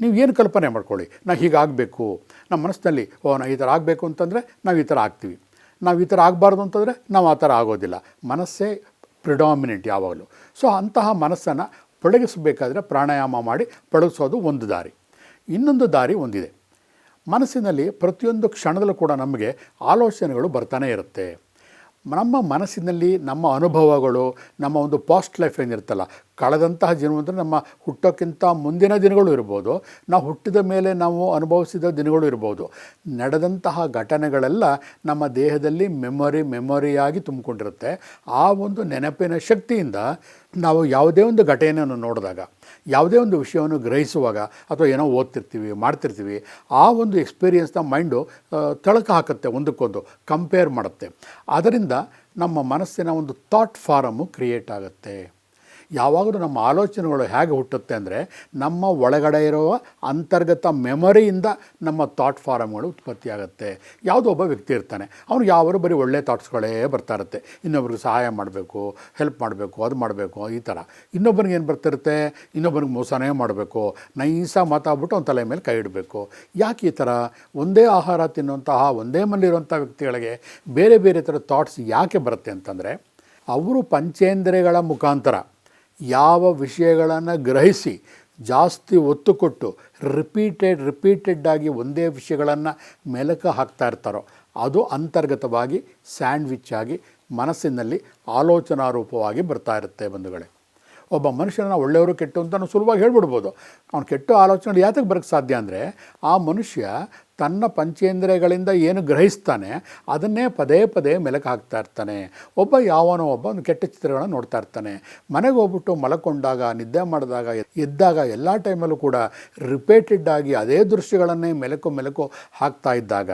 ನೀವು ಏನು ಕಲ್ಪನೆ ಮಾಡ್ಕೊಳ್ಳಿ, ನಾವು ಹೀಗಾಗಬೇಕು ನಮ್ಮ ಮನಸ್ಸಿನಲ್ಲಿ, ಓ ನಾ ಈ ಥರ ಆಗಬೇಕು ಅಂತಂದರೆ ನಾವು ಈ ಥರ ಆಗ್ತೀವಿ. ನಾವು ಈ ಥರ ಆಗಬಾರ್ದು ಅಂತಂದರೆ ನಾವು ಆ ಥರ ಆಗೋದಿಲ್ಲ. ಮನಸ್ಸೇ ಪ್ರಿಡಾಮಿನೆಂಟ್ ಯಾವಾಗಲೂ. ಸೊ, ಅಂತಹ ಮನಸ್ಸನ್ನು ಪಳಗಿಸಬೇಕಾದ್ರೆ ಪ್ರಾಣಾಯಾಮ ಮಾಡಿ, ಪಳಗಿಸೋದು ಒಂದು ದಾರಿ. ಇನ್ನೊಂದು ದಾರಿ ಒಂದಿದೆ. ಮನಸ್ಸಿನಲ್ಲಿ ಪ್ರತಿಯೊಂದು ಕ್ಷಣದಲ್ಲೂ ಕೂಡ ನಮಗೆ ಆಲೋಚನೆಗಳು ಬರ್ತಾನೆ ಇರುತ್ತೆ. ನಮ್ಮ ಮನಸ್ಸಿನಲ್ಲಿ ನಮ್ಮ ಅನುಭವಗಳು, ನಮ್ಮ ಒಂದು ಪಾಸ್ಟ್ ಲೈಫ್ ಏನಿರುತ್ತಲ್ಲ ಕಳೆದಂತಹ ಜೀವನ ಅಂದರೆ ನಮ್ಮ ಹುಟ್ಟೋಕ್ಕಿಂತ ಮುಂದಿನ ದಿನಗಳು ಇರ್ಬೋದು. ನಾವು ಹುಟ್ಟಿದ ಮೇಲೆ ನಾವು ಅನುಭವಿಸಿದ ದಿನಗಳು ಇರ್ಬೋದು. ನಡೆದಂತಹ ಘಟನೆಗಳೆಲ್ಲ ನಮ್ಮ ದೇಹದಲ್ಲಿ ಮೆಮೊರಿ, ಮೆಮೊರಿಯಾಗಿ ತುಂಬಿಕೊಂಡಿರುತ್ತೆ. ಆ ಒಂದು ನೆನಪಿನ ಶಕ್ತಿಯಿಂದ ನಾವು ಯಾವುದೇ ಒಂದು ಘಟನೆಯನ್ನು ನೋಡಿದಾಗ, ಯಾವುದೇ ಒಂದು ವಿಷಯವನ್ನು ಗ್ರಹಿಸುವಾಗ ಅಥವಾ ಏನೋ ಓದ್ತಿರ್ತೀವಿ, ಮಾಡ್ತಿರ್ತೀವಿ, ಆ ಒಂದು ಎಕ್ಸ್ಪೀರಿಯನ್ಸ್ನ ಮೈಂಡು ತಳಕ ಹಾಕುತ್ತೆ, ಒಂದಕ್ಕೊಂದು ಕಂಪೇರ್ ಮಾಡುತ್ತೆ. ಅದರಿಂದ ನಮ್ಮ ಮನಸ್ಸಿನ ಒಂದು ಥಾಟ್ ಫಾರಮ್ಮು ಕ್ರಿಯೇಟ್ ಆಗುತ್ತೆ. ಯಾವಾಗಲೂ ನಮ್ಮ ಆಲೋಚನೆಗಳು ಹೇಗೆ ಹುಟ್ಟುತ್ತೆ ಅಂದರೆ ನಮ್ಮ ಒಳಗಡೆ ಇರುವ ಅಂತರ್ಗತ ಮೆಮೊರಿಯಿಂದ ನಮ್ಮ ಥಾಟ್ ಫಾರಮ್ಗಳು ಉತ್ಪತ್ತಿಯಾಗುತ್ತೆ. ಯಾವುದೋ ಒಬ್ಬ ವ್ಯಕ್ತಿ ಇರ್ತಾನೆ, ಅವನು ಯಾವಾಗಲೂ ಬರೀ ಒಳ್ಳೆ ಥಾಟ್ಸ್ಗಳೇ ಬರ್ತಾ ಇರುತ್ತೆ. ಇನ್ನೊಬ್ರಿಗೆ ಸಹಾಯ ಮಾಡಬೇಕು, ಹೆಲ್ಪ್ ಮಾಡಬೇಕು, ಅದು ಮಾಡಬೇಕು, ಈ ಥರ. ಇನ್ನೊಬ್ಬನಿಗೆ ಏನು ಬರ್ತಿರುತ್ತೆ? ಇನ್ನೊಬ್ಬನಿಗೆ ಮೋಸನೇ ಮಾಡಬೇಕು. ನೈಸ ಮಾತಾಡ್ಬಿಟ್ಟು ಅವ್ನ ತಲೆ ಮೇಲೆ ಕೈ ಇಡಬೇಕು. ಯಾಕೆ ಈ ಥರ? ಒಂದೇ ಆಹಾರ ತಿನ್ನುವಂತಹ, ಒಂದೇ ಮನೆಯಲ್ಲಿರುವಂಥ ವ್ಯಕ್ತಿಗಳಿಗೆ ಬೇರೆ ಬೇರೆ ಥರ ಥಾಟ್ಸ್ ಯಾಕೆ ಬರುತ್ತೆ ಅಂತಂದರೆ, ಅವರು ಪಂಚೇಂದ್ರಿಯಗಳ ಮುಖಾಂತರ ಯಾವ ವಿಷಯಗಳನ್ನು ಗ್ರಹಿಸಿ, ಜಾಸ್ತಿ ಒತ್ತು ಕೊಟ್ಟು ರಿಪೀಟೆಡ್ ರಿಪೀಟೆಡ್ ಆಗಿ ಒಂದೇ ವಿಷಯಗಳನ್ನು ಮೆಲಕ ಹಾಕ್ತಾ ಇರ್ತಾರೋ, ಅದು ಅಂತರ್ಗತವಾಗಿ ಸ್ಯಾಂಡ್ವಿಚ್ ಆಗಿ, ಮನಸ್ಸಿನಲ್ಲಿ ಆಲೋಚನಾ ರೂಪವಾಗಿ ಬರ್ತಾ ಇರುತ್ತೆ ಬಂಧುಗಳೇ. ಒಬ್ಬ ಮನುಷ್ಯನ ಒಳ್ಳೆಯವರು ಕೆಟ್ಟು ಅಂತ ನಾವು ಸುಲಭವಾಗಿ ಹೇಳ್ಬಿಡ್ಬೋದು. ಅವ್ನು ಕೆಟ್ಟ ಆಲೋಚನೆ ಯಾತಕ್ಕೆ ಬರೋಕ್ಕೆ ಸಾಧ್ಯ ಅಂದರೆ ಆ ಮನುಷ್ಯ ತನ್ನ ಪಂಚೇಂದ್ರಿಯಗಳಿಂದ ಏನು ಗ್ರಹಿಸ್ತಾನೆ ಅದನ್ನೇ ಪದೇ ಪದೇ ಮೆಲಕು ಹಾಕ್ತಾ ಇರ್ತಾನೆ. ಒಬ್ಬ ಯಾವನೋ ಒಬ್ಬ ಒಂದು ಕೆಟ್ಟ ಚಿತ್ರಗಳನ್ನು ನೋಡ್ತಾ ಇರ್ತಾನೆ. ಮನೆಗೆ ಹೋಗ್ಬಿಟ್ಟು ಮಲಕೊಂಡಾಗ, ನಿದ್ದೆ ಮಾಡಿದಾಗ, ಎದ್ದಾಗ ಎಲ್ಲ ಟೈಮಲ್ಲೂ ಕೂಡ ರಿಪೀಟೆಡ್ ಆಗಿ ಅದೇ ದೃಶ್ಯಗಳನ್ನೇ ಮೆಲಕು ಮೆಲಕು ಹಾಕ್ತಾ ಇದ್ದಾಗ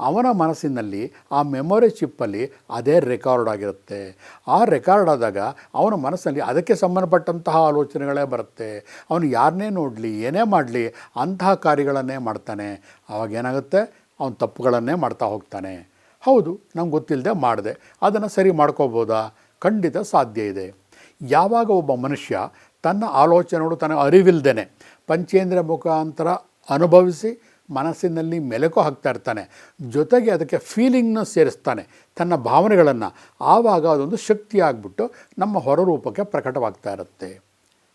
ಅವನ ಮನಸ್ಸಿನಲ್ಲಿ, ಆ ಮೆಮೊರಿ ಚಿಪ್ಪಲ್ಲಿ ಅದೇ ರೆಕಾರ್ಡ್ ಆಗಿರುತ್ತೆ. ಆ ರೆಕಾರ್ಡ್ ಆದಾಗ ಅವನ ಮನಸ್ಸಲ್ಲಿ ಅದಕ್ಕೆ ಸಂಬಂಧಪಟ್ಟಂತಹ ಆಲೋಚನೆಗಳೇ ಬರುತ್ತೆ. ಅವನು ಯಾರನ್ನೇ ನೋಡಲಿ, ಏನೇ ಮಾಡಲಿ, ಅಂತಹ ಕಾರ್ಯಗಳನ್ನೇ ಮಾಡ್ತಾನೆ. ಅವಾಗ ಏನಾಗುತ್ತೆ? ಅವನು ತಪ್ಪುಗಳನ್ನೇ ಮಾಡ್ತಾ ಹೋಗ್ತಾನೆ. ಹೌದು ನಮ್ಗೆ ಗೊತ್ತಿಲ್ಲದೆ ಮಾಡಿದೆ. ಅದನ್ನು ಸರಿ ಮಾಡ್ಕೋಬೋದಾ? ಖಂಡಿತ ಸಾಧ್ಯ ಇದೆ. ಯಾವಾಗ ಒಬ್ಬ ಮನುಷ್ಯ ತನ್ನ ಆಲೋಚನೆಗಳು ತನ್ನ ಅರಿವಿಲ್ದೇನೆ, ಪಂಚೇಂದ್ರ ಮುಖಾಂತರ ಅನುಭವಿಸಿ ಮನಸ್ಸಿನಲ್ಲಿ ಮೆಲುಕು ಹಾಕ್ತಾ ಇರ್ತಾನೆ. ಜೊತೆಗೆ ಅದಕ್ಕೆ ಫೀಲಿಂಗ್ನ ಸೇರಿಸ್ತಾನೆ. ತನ್ನ ಭಾವನೆಗಳನ್ನು. ಆವಾಗ ಅದೊಂದು ಶಕ್ತಿ ಆಗಿಬಿಟ್ಟು ನಮ್ಮ ಹೊರರೂಪಕ್ಕೆ ಪ್ರಕಟವಾಗ್ತಾ ಇರುತ್ತೆ.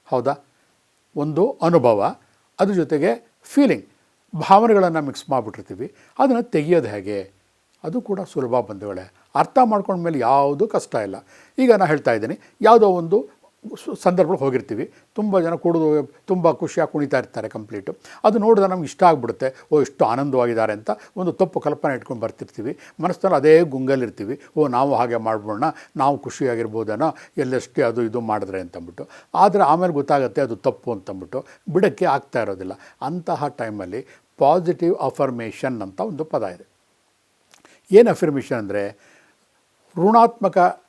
ಹೌದಾ? ಒಂದು ಅನುಭವ. ಅದ್ರ ಜೊತೆಗೆ ಫೀಲಿಂಗ್ ಭಾವನೆಗಳನ್ನು ಮಿಕ್ಸ್ ಮಾಡಿಬಿಟ್ಟಿರ್ತೀವಿ. ಅದನ್ನು ತೆಗೆಯೋದು ಹೇಗೆ? ಅದು ಕೂಡ ಸುಲಭ ಬಂಧುಗಳೇ ಅರ್ಥ ಮಾಡ್ಕೊಂಡ್ಮೇಲೆ ಯಾವುದೂ ಕಷ್ಟ ಇಲ್ಲ. ಈಗ ನಾನು ಹೇಳ್ತಾ ಇದ್ದೀನಿ. ಯಾವುದೋ ಒಂದು ಸು- ಸಂದರ್ಭದಲ್ಲಿ ಹೋಗಿರ್ತೀವಿ. ತುಂಬ ಜನ ಕುಡಿದು, ತುಂಬ ಖುಷಿಯಾಗಿ ಕುಣಿತಾ ಇರ್ತಾರೆ ಕಂಪ್ಲೀಟು ಅದು ನೋಡಿದ್ರೆ ನಮ್ಗೆ ಇಷ್ಟ ಆಗಿಬಿಡುತ್ತೆ. ಓ, ಇಷ್ಟು ಆನಂದವಾಗಿದ್ದಾರೆ ಅಂತ ಒಂದು ತಪ್ಪು ಕಲ್ಪನೆ ಇಟ್ಕೊಂಡು ಬರ್ತಿರ್ತೀವಿ. ಮನಸ್ಸಿನಲ್ಲಿ ಅದೇ ಗುಂಗಲ್ಲಿರ್ತೀವಿ ಓ, ನಾವು ಹಾಗೆ ಮಾಡ್ಬೋಣ, ನಾವು ಖುಷಿಯಾಗಿರ್ಬೋದೇನೋ, ಎಲ್ಲೆಷ್ಟೇ ಅದು ಇದು ಮಾಡಿದ್ರೆ ಅಂತಂದ್ಬಿಟ್ಟು. ಆದರೆ ಆಮೇಲೆ ಗೊತ್ತಾಗುತ್ತೆ ಅದು ತಪ್ಪು ಅಂತಂದ್ಬಿಟ್ಟು. ಬಿಡೋಕ್ಕೆ ಆಗ್ತಾ ಇರೋದಿಲ್ಲ. ಅಂತಹ ಟೈಮಲ್ಲಿ ಪಾಸಿಟಿವ್ ಅಫರ್ಮೇಷನ್ ಅಂತ ಒಂದು ಪದ ಇದೆ. ಏನು ಅಫರ್ಮೇಷನ್ ಅಂದರೆ ಋಣಾತ್ಮಕ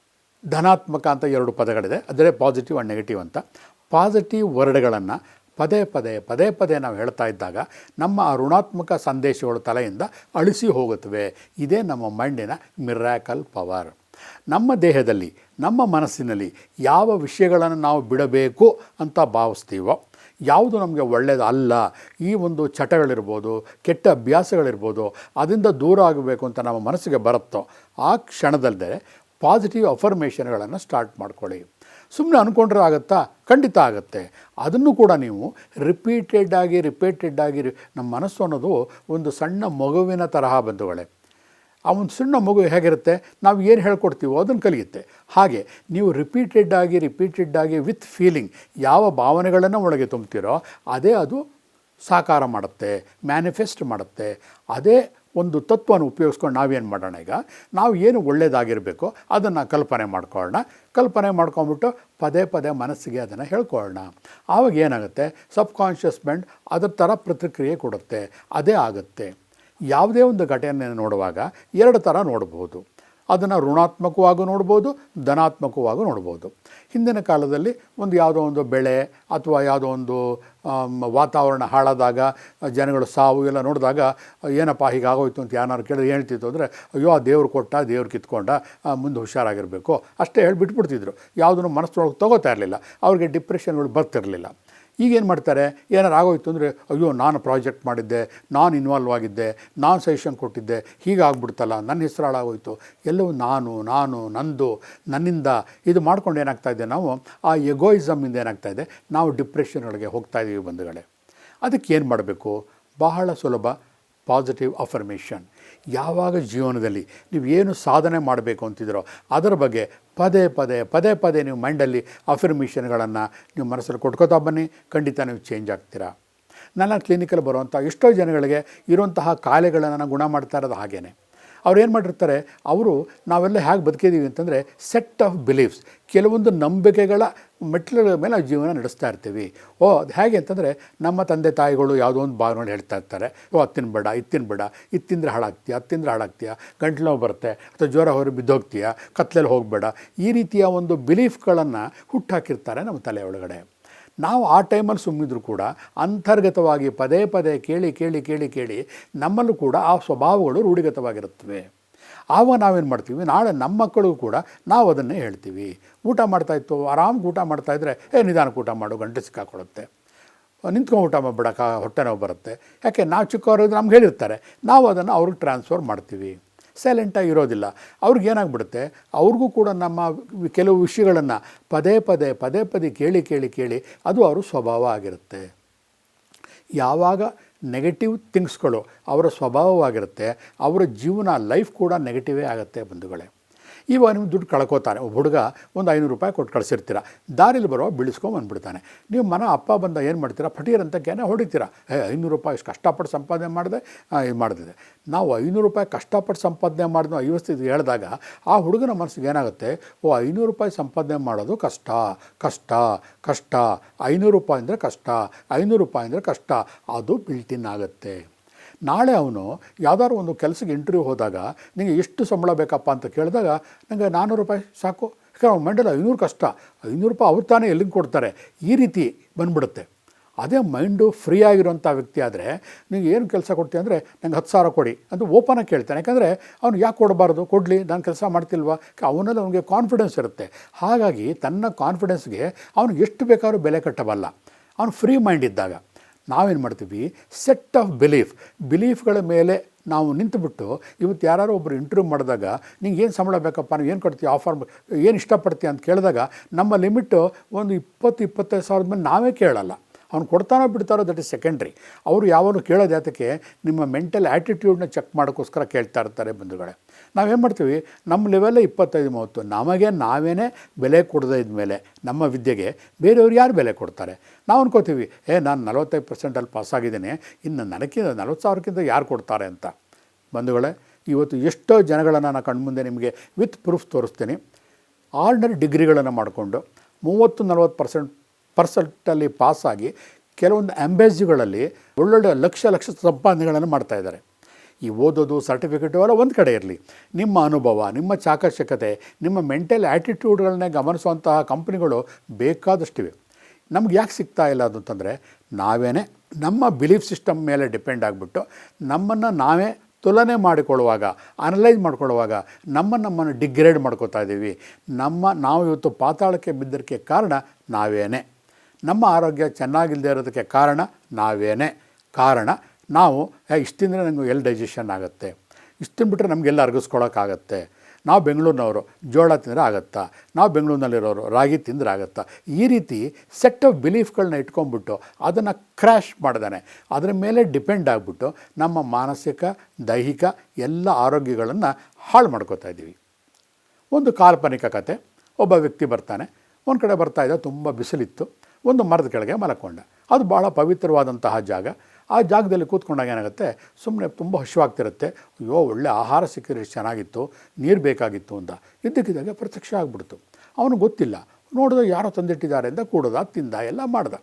ಧನಾತ್ಮಕ ಅಂತ ಎರಡು ಪದಗಳಿದೆ. ಅದರೇ ಪಾಸಿಟಿವ್ ಆ್ಯಂಡ್ ನೆಗೆಟಿವ್ ಅಂತ. ಪಾಸಿಟಿವ್ ವರ್ಡ್ಗಳನ್ನು ಪದೇ ಪದೇ ಪದೇ ಪದೇ ನಾವು ಹೇಳ್ತಾ ಇದ್ದಾಗ ನಮ್ಮ ಆ ಋಣಾತ್ಮಕ ಸಂದೇಶಗಳು ತಲೆಯಿಂದ ಅಳಿಸಿ ಹೋಗುತ್ತವೆ. ಇದೇ ನಮ್ಮ ಮೈಂಡಿನ ಮಿರಾಕಲ್ ಪವರ್ ನಮ್ಮ ದೇಹದಲ್ಲಿ, ನಮ್ಮ ಮನಸ್ಸಿನಲ್ಲಿ ಯಾವ ವಿಷಯಗಳನ್ನು ನಾವು ಬಿಡಬೇಕು ಅಂತ ಭಾವಿಸ್ತೀವೋ, ಯಾವುದು ನಮಗೆ ಒಳ್ಳೆಯದು ಅಲ್ಲ, ಈ ಒಂದು ಚಟಗಳಿರ್ಬೋದು, ಕೆಟ್ಟ ಅಭ್ಯಾಸಗಳಿರ್ಬೋದು ಅದರಿಂದ ದೂರ ಆಗಬೇಕು ಅಂತ ನಮ್ಮ ಮನಸ್ಸಿಗೆ ಬರುತ್ತೋ, ಆ ಕ್ಷಣದಲ್ಲದೆ ಪಾಸಿಟಿವ್ ಅಫರ್ಮೇಷನ್ಗಳನ್ನು ಸ್ಟಾರ್ಟ್ ಮಾಡ್ಕೊಳ್ಳಿ. ಸುಮ್ಮನೆ ಅಂದ್ಕೊಂಡ್ರೆ ಆಗುತ್ತಾ? ಖಂಡಿತ ಆಗುತ್ತೆ. ಅದನ್ನು ಕೂಡ ನೀವು ರಿಪೀಟೆಡ್ ಆಗಿ ರಿಪೀಟೆಡ್ ಆಗಿ ನಮ್ಮ ಮನಸ್ಸು ಅನ್ನೋದು ಒಂದು ಸಣ್ಣ ಮಗುವಿನ ತರಹ ಬಂಧುಗಳೇ ಆ ಒಂದು ಸಣ್ಣ ಮಗು ಹೇಗಿರುತ್ತೆ? ನಾವು ಏನು ಹೇಳ್ಕೊಡ್ತೀವೋ ಅದನ್ನು ಕಲಿಯುತ್ತೆ. ಹಾಗೆ ನೀವು ರಿಪೀಟೆಡ್ ಆಗಿ ರಿಪೀಟೆಡ್ ಆಗಿ ವಿತ್ ಫೀಲಿಂಗ್ ಯಾವ ಭಾವನೆಗಳನ್ನು ಒಳಗೆ ತುಂಬ್ತೀರೋ, ಅದೇ ಅದು ಸಾಕಾರ ಮಾಡುತ್ತೆ ಮ್ಯಾನಿಫೆಸ್ಟ್ ಮಾಡುತ್ತೆ. ಅದೇ ಒಂದು ತತ್ವನ ಉಪಯೋಗಿಸ್ಕೊಂಡು ನಾವೇನು ಮಾಡೋಣ ಈಗ? ನಾವು ಏನು ಒಳ್ಳೆಯದಾಗಿರಬೇಕು ಅದನ್ನು ಕಲ್ಪನೆ ಮಾಡ್ಕೊಳ್ಳೋಣ. ಕಲ್ಪನೆ ಮಾಡ್ಕೊಂಬಿಟ್ಟು ಪದೇ ಪದೇ ಮನಸ್ಸಿಗೆ ಅದನ್ನು ಹೇಳ್ಕೊಳ್ಳೋಣ. ಆವಾಗ ಏನಾಗುತ್ತೆ? ಸಬ್ ಕಾನ್ಷಿಯಸ್ ಮೈಂಡ್ ಅದರ ಥರ ಪ್ರತಿಕ್ರಿಯೆ ಕೊಡುತ್ತೆ. ಅದೇ ಆಗುತ್ತೆ. ಯಾವುದೇ ಒಂದು ಘಟನೆಯನ್ನು ನೋಡುವಾಗ ಎರಡು ಥರ ನೋಡ್ಬೋದು ಅದನ್ನು ಋಣಾತ್ಮಕವಾಗೂ ನೋಡ್ಬೋದು, ಧನಾತ್ಮಕವಾಗೂ ನೋಡ್ಬೋದು. ಹಿಂದಿನ ಕಾಲದಲ್ಲಿ ಒಂದು ಯಾವುದೋ ಒಂದು ಬೆಳೆ ಅಥವಾ ಯಾವುದೋ ಒಂದು ವಾತಾವರಣ ಹಾಳಾದಾಗ, ಜನಗಳು ಸಾವು ಎಲ್ಲ ನೋಡಿದಾಗ, ಏನಪ್ಪ ಹೀಗಾಗೋಯ್ತು ಅಂತ ಯಾರು ಕೇಳಿದ್ರೆ ಹೇಳ್ತಿತ್ತು ಅಂದರೆ, ಅಯ್ಯೋ, ಆ ದೇವ್ರು ಕೊಟ್ಟ, ದೇವ್ರು ಕಿತ್ಕೊಂಡ ಮುಂದೆ ಹುಷಾರಾಗಿರಬೇಕು. ಅಷ್ಟೇ ಹೇಳಿ ಬಿಟ್ಬಿಡ್ತಿದ್ರು ಯಾವುದನ್ನು ಮನಸ್ಸೊಳಗೆ ತಗೋತಾ ಇರಲಿಲ್ಲ. ಅವ್ರಿಗೆ ಡಿಪ್ರೆಷನ್ಗಳು ಬರ್ತಿರಲಿಲ್ಲ. ಈಗೇನು ಮಾಡ್ತಾರೆ? ಏನಾರು ಆಗೋಯ್ತು ಅಂದರೆ, ಅಯ್ಯೋ, ನಾನು ಪ್ರಾಜೆಕ್ಟ್ ಮಾಡಿದ್ದೆ, ನಾನು ಇನ್ವಾಲ್ವ್ ಆಗಿದ್ದೆ, ನಾನು ಸಜೆಷನ್ ಕೊಟ್ಟಿದ್ದೆ ಹೀಗಾಗ್ಬಿಡ್ತಲ್ಲ ನನ್ನ ಹೆಸರು ಹಾಳಾಗೋಯ್ತು ಎಲ್ಲವೂ ನಾನು ನಾನು, ನಂದು, ನನ್ನಿಂದ. ಇದು ಮಾಡ್ಕೊಂಡು ಏನಾಗ್ತಾ ಇದೆ ನಾವು, ಆ ಎಗೋಯಿಸಮಿಂದ ಏನಾಗ್ತಾ ಇದೆ? ನಾವು ಡಿಪ್ರೆಷನ್ಗಳಿಗೆ ಹೋಗ್ತಾ ಇದ್ದೀವಿ ಬಂಧುಗಳೇ. ಅದಕ್ಕೆ ಏನು ಮಾಡಬೇಕು? ಬಹಳ ಸುಲಭ, ಪಾಸಿಟಿವ್ ಅಫರ್ಮೇಷನ್. ಯಾವಾಗ ಜೀವನದಲ್ಲಿ ನೀವು ಏನು ಸಾಧನೆ ಮಾಡಬೇಕು ಅಂತಿದ್ರೋ ಅದರ ಬಗ್ಗೆ ಪದೇ ಪದೇ ಪದೇ ಪದೇ ನೀವು ಮೈಂಡಲ್ಲಿ ಅಫರ್ಮೇಷನ್ಗಳನ್ನು ನೀವು ಮನಸ್ಸಲ್ಲಿ ಕೊಟ್ಕೋತಾ ಬನ್ನಿ. ಖಂಡಿತ ನೀವು ಚೇಂಜ್ ಆಗ್ತೀರಾ. ನನ್ನ ಕ್ಲಿನಿಕಲ್ಲಿ ಬರುವಂಥ ಎಷ್ಟೋ ಜನಗಳಿಗೆ ಇರುವಂತಹ ಕಾಯಿಲೆಗಳನ್ನು ಗುಣ ಮಾಡ್ತಾ ಇರೋದು ಹಾಗೇ ಅವ್ರು ಏನು ಮಾಡಿರ್ತಾರೆ, ಅವರು ನಾವೆಲ್ಲ ಹೇಗೆ ಬದುಕಿದ್ದೀವಿ ಅಂತಂದರೆ ಸೆಟ್ ಆಫ್ ಬಿಲೀಫ್ಸ್ ಕೆಲವೊಂದು ನಂಬಿಕೆಗಳ ಮೆಟ್ಲುಗಳ ಮೇಲೆ ನಾವು ಜೀವನ ನಡೆಸ್ತಾ ಇರ್ತೀವಿ. ಓ, ಅದು ಹೇಗೆ ಅಂತಂದರೆ ನಮ್ಮ ತಂದೆ ತಾಯಿಗಳು ಯಾವುದೋ ಒಂದು ಭಾವನೆ ಹೇಳ್ತಾ ಇರ್ತಾರೆ. ಓ, ಅದು ತಿನ್ಬೇಡ, ಇದು ತಿನ್ಬೇಡ, ಇದು ತಿಂದರೆ ಹಾಳಾಗ್ತೀಯ, ಅದು ತಿಂದರೆ ಹಾಳಾಗ್ತೀಯ, ಗಂಟ್ಲು ನೋವು ಬರುತ್ತೆ, ಅಥವಾ ಜ್ವರ ಹೊರ ಬಿದ್ದೋಗ್ತೀಯ, ಕತ್ಲಲ್ಲಿ ಹೋಗಬೇಡ. ಈ ರೀತಿಯ ಒಂದು ಬಿಲೀಫ್ಗಳನ್ನು ಹುಟ್ಟಾಕಿರ್ತಾರೆ ನಮ್ಮ ತಲೆ ಒಳಗಡೆ. ನಾವು ಆ ಟೈಮಲ್ಲಿ ಸುಮ್ಮನಿದ್ರು ಕೂಡ ಅಂತರ್ಗತವಾಗಿ ಪದೇ ಪದೇ ಕೇಳಿ ಕೇಳಿ ಕೇಳಿ ಕೇಳಿ ನಮ್ಮಲ್ಲೂ ಕೂಡ ಆ ಸ್ವಭಾವಗಳು ರೂಢಿಗತವಾಗಿರುತ್ತವೆ. ಆವಾಗ ನಾವೇನು ಮಾಡ್ತೀವಿ? ನಾಳೆ ನಮ್ಮ ಮಕ್ಕಳಿಗೂ ಕೂಡ ನಾವು ಅದನ್ನೇ ಹೇಳ್ತೀವಿ. ಊಟ ಮಾಡ್ತಾಯಿತ್ತು ಆರಾಮ್ಗೆ ಊಟ ಮಾಡ್ತಾಯಿದ್ರೆ ಏ, ನಿಧಾನಕ್ಕೆ ಊಟ ಮಾಡು, ಗಂಟೆ ಸಿಕ್ಕಾಕೊಡುತ್ತೆ. ನಿಂತ್ಕೊಂಡು ಊಟ ಮಾಡಿಬಿಡಕ್ಕ ಹೊಟ್ಟೆ ನೋವು ಬರುತ್ತೆ. ಯಾಕೆ? ನಾವು ಚಿಕ್ಕವರು ನಮ್ಗೆ ಹೇಳಿರ್ತಾರೆ. ನಾವು ಅದನ್ನು ಅವ್ರಿಗೆ ಟ್ರಾನ್ಸ್ಫರ್ ಮಾಡ್ತೀವಿ. ಸೈಲೆಂಟಾಗಿ ಇರೋದಿಲ್ಲ. ಅವ್ರಿಗೆ ಏನಾಗ್ಬಿಡುತ್ತೆ? ಅವ್ರಿಗೂ ಕೂಡ ನಮ್ಮ ಕೆಲವು ವಿಷಯಗಳನ್ನು ಪದೇ ಪದೇ ಪದೇ ಪದೇ ಕೇಳಿ ಕೇಳಿ ಕೇಳಿ ಅದು ಅವರ ಸ್ವಭಾವ ಆಗಿರುತ್ತೆ. ಯಾವಾಗ ನೆಗೆಟಿವ್ ಥಿಂಗ್ಸ್ಗಳು ಅವರ ಸ್ವಭಾವವಾಗಿರುತ್ತೆ, ಅವರ ಜೀವನ ಲೈಫ್ ಕೂಡ ನೆಗೆಟಿವೇ ಆಗುತ್ತೆ ಬಂಧುಗಳೇ. ಇವಾಗ ನಿಮ್ಮ ದುಡ್ಡು ಕಳ್ಕೊತಾನೆ. ಒಬ್ಬ ಹುಡುಗ ಒಂದು ಐನೂರು ರೂಪಾಯಿ ಕೊಟ್ಟು ಕಳಿಸಿರ್ತೀರ. ದಾರಿಲಿ ಬರೋ ಬೀಳಿಸ್ಕೊಂಡು ಬಂದ್ಬಿಡ್ತಾನೆ. ನೀವು ಮನ ಅಪ್ಪ ಬಂದ ಏನು ಮಾಡ್ತೀರಾ? ಫಟೀರ್ ಅಂತ ಹೊಡಿತೀರಾ. ಏ ಐನೂರು ರೂಪಾಯಿ ಇಷ್ಟು ಕಷ್ಟಪಟ್ಟು ಸಂಪಾದನೆ ಮಾಡಿದೆ ಇದು ಮಾಡಿದೆ ನಾವು ಐನೂರು ರೂಪಾಯಿ ಕಷ್ಟಪಟ್ಟು ಸಂಪಾದನೆ ಮಾಡಿದ್ನೋ ಐವತ್ತು ಹೇಳಿದಾಗ ಆ ಹುಡುಗನ ಮನಸ್ಸಿಗೆ ಏನಾಗುತ್ತೆ? ಓ, ಐನೂರು ರೂಪಾಯಿ ಸಂಪಾದನೆ ಮಾಡೋದು ಕಷ್ಟ ಕಷ್ಟ ಕಷ್ಟ. ಐನೂರು ರೂಪಾಯಿ ಅಂದರೆ ಕಷ್ಟ, ಐನೂರು ರೂಪಾಯಿ ಅಂದರೆ ಕಷ್ಟ. ಅದು ಬಿಲ್ಟಿನ್ ಆಗುತ್ತೆ. ನಾಳೆ ಅವನು ಯಾವ್ದಾದ್ರು ಒಂದು ಕೆಲಸಕ್ಕೆ ಇಂಟರ್ವ್ಯೂ ಹೋದಾಗ ನಿಮಗೆ ಎಷ್ಟು ಸಂಬಳ ಬೇಕಪ್ಪ ಅಂತ ಕೇಳಿದಾಗ ನನಗೆ ನಾನ್ನೂರು ರೂಪಾಯಿ ಸಾಕು. ಯಾಕಂದ್ರೆ ಅವ್ನ ಮೈಂಡಲ್ಲಿ ಐನೂರು ಕಷ್ಟ. ಐನೂರು ರೂಪಾಯಿ ಅವ್ರು ತಾನೇ ಎಲ್ಲಿಂದ ಕೊಡ್ತಾರೆ? ಈ ರೀತಿ ಬಂದ್ಬಿಡುತ್ತೆ. ಅದೇ ಮೈಂಡು ಫ್ರೀ ಆಗಿರುವಂಥ ವ್ಯಕ್ತಿ ಆದರೆ ನೀವು ಏನು ಕೆಲಸ ಕೊಡ್ತೀವಿ ಅಂದರೆ, ನಂಗೆ ಹತ್ತು ಸಾವಿರ ಕೊಡಿ ಅಂತ ಓಪನಾಗಿ ಕೇಳ್ತಾನೆ. ಯಾಕಂದರೆ ಅವ್ನು ಯಾಕೆ ಕೊಡಬಾರ್ದು? ಕೊಡಲಿ, ನಾನು ಕೆಲಸ ಮಾಡ್ತಿಲ್ವಾ? ಅವನಲ್ಲಿ ಅವನಿಗೆ ಕಾನ್ಫಿಡೆನ್ಸ್ ಇರುತ್ತೆ. ಹಾಗಾಗಿ ತನ್ನ ಕಾನ್ಫಿಡೆನ್ಸ್ಗೆ ಅವ್ನಿಗೆ ಎಷ್ಟು ಬೇಕಾದ್ರೂ ಬೆಲೆ ಕಟ್ಟಬಲ್ಲ. ಅವನು ಫ್ರೀ ಮೈಂಡ್ ಇದ್ದಾಗ. ನಾವೇನು ಮಾಡ್ತೀವಿ? ಸೆಟ್ ಆಫ್ ಬಿಲೀಫ್ ಬಿಲೀಫ್ಗಳ ಮೇಲೆ ನಾವು ನಿಂತುಬಿಟ್ಟು ಇವತ್ತು ಯಾರು ಒಬ್ಬರು ಇಂಟರ್ವ್ಯೂ ಮಾಡಿದಾಗ, ನಿಂಗೆ ಏನು ಸಂಬಳ ಬೇಕಪ್ಪ? ನೀವು ಏನು ಕೊಡ್ತೀವಿ ಆಫರ್ ಏನು ಇಷ್ಟಪಡ್ತೀಯ? ಅಂತ ಕೇಳಿದಾಗ, ನಮ್ಮ ಲಿಮಿಟ್ಟು ಒಂದು ಇಪ್ಪತ್ತು, ಇಪ್ಪತ್ತೈದು ಸಾವಿರದ ಮೇಲೆ ನಾವೇ ಕೇಳಲ್ಲ. ಅವ್ನು ಕೊಡ್ತಾನೋ ಬಿಡ್ತಾರೋ ದಟ್ ಇಸ್ ಸೆಕೆಂಡ್ರಿ ಅವರು ಯಾವಾಗಲೂ ಕೇಳೋದು ಯಾತಕ್ಕೆ ನಿಮ್ಮ ಮೆಂಟಲ್ ಆ್ಯಟಿಟ್ಯೂಡ್ನ ಚೆಕ್ ಮಾಡೋಕ್ಕೋಸ್ಕರ ಕೇಳ್ತಾ ಇರ್ತಾರೆ ಬಂಧುಗಳೇ. ನಾವೇನು ಮಾಡ್ತೀವಿ? ನಮ್ಮ ಲೆವೆಲ್ಲ ಇಪ್ಪತ್ತೈದು, ಮೂವತ್ತು. ನಮಗೆ ನಾವೇನೇ ಬೆಲೆ ಕೊಡದೇ ಇದ್ಮೇಲೆ ನಮ್ಮ ವಿದ್ಯೆಗೆ ಬೇರೆಯವ್ರು ಯಾರು ಬೆಲೆ ಕೊಡ್ತಾರೆ? ನಾವು ಅನ್ಕೋತೀವಿ, ಏ, ನಾನು ನಲವತ್ತೈದು ಪರ್ಸೆಂಟಲ್ಲಿ ಪಾಸಾಗಿದ್ದೇನೆ ಇನ್ನು ನನಗಿಂತ ನಲವತ್ತು ಸಾವಿರಕ್ಕಿಂತ ಯಾರು ಕೊಡ್ತಾರೆ ಅಂತ? ಬಂಧುಗಳೇ, ಇವತ್ತು ಎಷ್ಟೋ ಜನಗಳನ್ನು ನಾನು ಕಣ್ಮುಂದೆ ನಿಮಗೆ ವಿತ್ ಪ್ರೂಫ್ ತೋರಿಸ್ತೀನಿ. ಆರ್ಡಿನರಿ ಡಿಗ್ರಿಗಳನ್ನು ಮಾಡಿಕೊಂಡು ಮೂವತ್ತು, ನಲವತ್ತು ಪರ್ಸೆಂಟ್ ಪರ್ಸೆಂಟಲ್ಲಿ ಪಾಸಾಗಿ ಕೆಲವೊಂದು ಅಂಬೇಸಿಗಳಲ್ಲಿ ಒಳ್ಳೊಳ್ಳೆ ಲಕ್ಷ ಲಕ್ಷ ಸಂಪಾದನೆಗಳನ್ನು ಮಾಡ್ತಾ ಇದ್ದಾರೆ. ಈ ಓದೋದು, ಸರ್ಟಿಫಿಕೇಟು ಎಲ್ಲ ಒಂದು ಕಡೆ ಇರಲಿ. ನಿಮ್ಮ ಅನುಭವ, ನಿಮ್ಮ ಚಾಕರ್ಷಕತೆ ನಿಮ್ಮ ಮೆಂಟಲ್ ಆ್ಯಟಿಟ್ಯೂಡ್ಗಳನ್ನೇ ಗಮನಿಸುವಂತಹ ಕಂಪ್ನಿಗಳು ಬೇಕಾದಷ್ಟಿವೆ. ನಮ್ಗೆ ಯಾಕೆ ಸಿಗ್ತಾ ಇಲ್ಲ ಅದು ಅಂತಂದರೆ ನಾವೇ ನಮ್ಮ ಬಿಲೀಫ್ ಸಿಸ್ಟಮ್ ಮೇಲೆ ಡಿಪೆಂಡ್ ಆಗಿಬಿಟ್ಟು ನಮ್ಮನ್ನು ನಾವೇ ತುಲನೆ ಮಾಡಿಕೊಳ್ಳುವಾಗ, ಅನಲೈಸ್ ಮಾಡಿಕೊಳ್ಳುವಾಗ ನಮ್ಮ ನಮ್ಮನ್ನು ಡಿಗ್ರೇಡ್ ಮಾಡ್ಕೋತಾ ಇದ್ದೀವಿ. ನಮ್ಮ ನಾವು ಇವತ್ತು ಪಾತಾಳಕ್ಕೆ ಬಿದ್ದಕ್ಕೆ ಕಾರಣ ನಾವೇನೇ. ನಮ್ಮ ಆರೋಗ್ಯ ಚೆನ್ನಾಗಿಲ್ಲದೆ ಇರೋದಕ್ಕೆ ಕಾರಣ ನಾವೇನೇ. ಕಾರಣ ನಾವು ಇಷ್ಟು ತಿಂದರೆ ನನಗೆ ಎಲ್ಲಿ ಡೈಜೆಷನ್ ಆಗುತ್ತೆ. ಇಷ್ಟು ತಿಂದ್ಬಿಟ್ರೆ ನಮಗೆಲ್ಲ ಅರ್ಗಿಸ್ಕೊಳಕ್ಕಾಗತ್ತೆ ನಾವು ಬೆಂಗಳೂರಿನವರು, ಜೋಳ ತಿಂದರೆ ಆಗುತ್ತಾ? ನಾವು ಬೆಂಗಳೂರಿನಲ್ಲಿರೋರು, ರಾಗಿ ತಿಂದರೆ ಆಗುತ್ತಾ? ಈ ರೀತಿ ಸೆಟ್ ಆಫ್ ಬಿಲೀಫ್ಗಳನ್ನ ಇಟ್ಕೊಂಡ್ಬಿಟ್ಟು ಅದನ್ನು ಕ್ರ್ಯಾಶ್ ಮಾಡ್ದಾನೆ. ಅದರ ಮೇಲೆ ಡಿಪೆಂಡ್ ಆಗಿಬಿಟ್ಟು ನಮ್ಮ ಮಾನಸಿಕ, ದೈಹಿಕ ಎಲ್ಲ ಆರೋಗ್ಯಗಳನ್ನು ಹಾಳು ಮಾಡ್ಕೋತಾ ಇದ್ದೀವಿ. ಒಂದು ಕಾಲ್ಪನಿಕ ಕತೆ. ಒಬ್ಬ ವ್ಯಕ್ತಿ ಬರ್ತಾನೆ. ಒಂದು ಕಡೆ ಬರ್ತಾ ಇದ್ದ, ತುಂಬ ಬಿಸಿಲಿತ್ತು. ಒಂದು ಮರದ ಕೆಳಗೆ ಮಲಕೊಂಡ. ಅದು ಭಾಳ ಪವಿತ್ರವಾದಂತಹ ಜಾಗ. ಆ ಜಾಗದಲ್ಲಿ ಕೂತ್ಕೊಂಡಾಗ ಏನಾಗುತ್ತೆ? ಸುಮ್ಮನೆ ತುಂಬ ಹಸಿವಾಗ್ತಿರುತ್ತೆ. ಅಯ್ಯೋ, ಒಳ್ಳೆ ಆಹಾರ ಸಿಕ್ಕಿದ್ರೆ ಚೆನ್ನಾಗಿತ್ತು, ನೀರು ಬೇಕಾಗಿತ್ತು ಅಂತ. ಇದ್ದಕ್ಕಿದ್ದಾಗ ಪ್ರತ್ಯಕ್ಷ ಆಗಿಬಿಡ್ತು. ಅವನು ಗೊತ್ತಿಲ್ಲ. ನೋಡಿದ್ರೆ ಯಾರೋ ತಂದಿಟ್ಟಿದ್ದಾರೆ ಅಂತ ಕೂಡದ ತಿಂದ, ಎಲ್ಲ ಮಾಡ್ದ.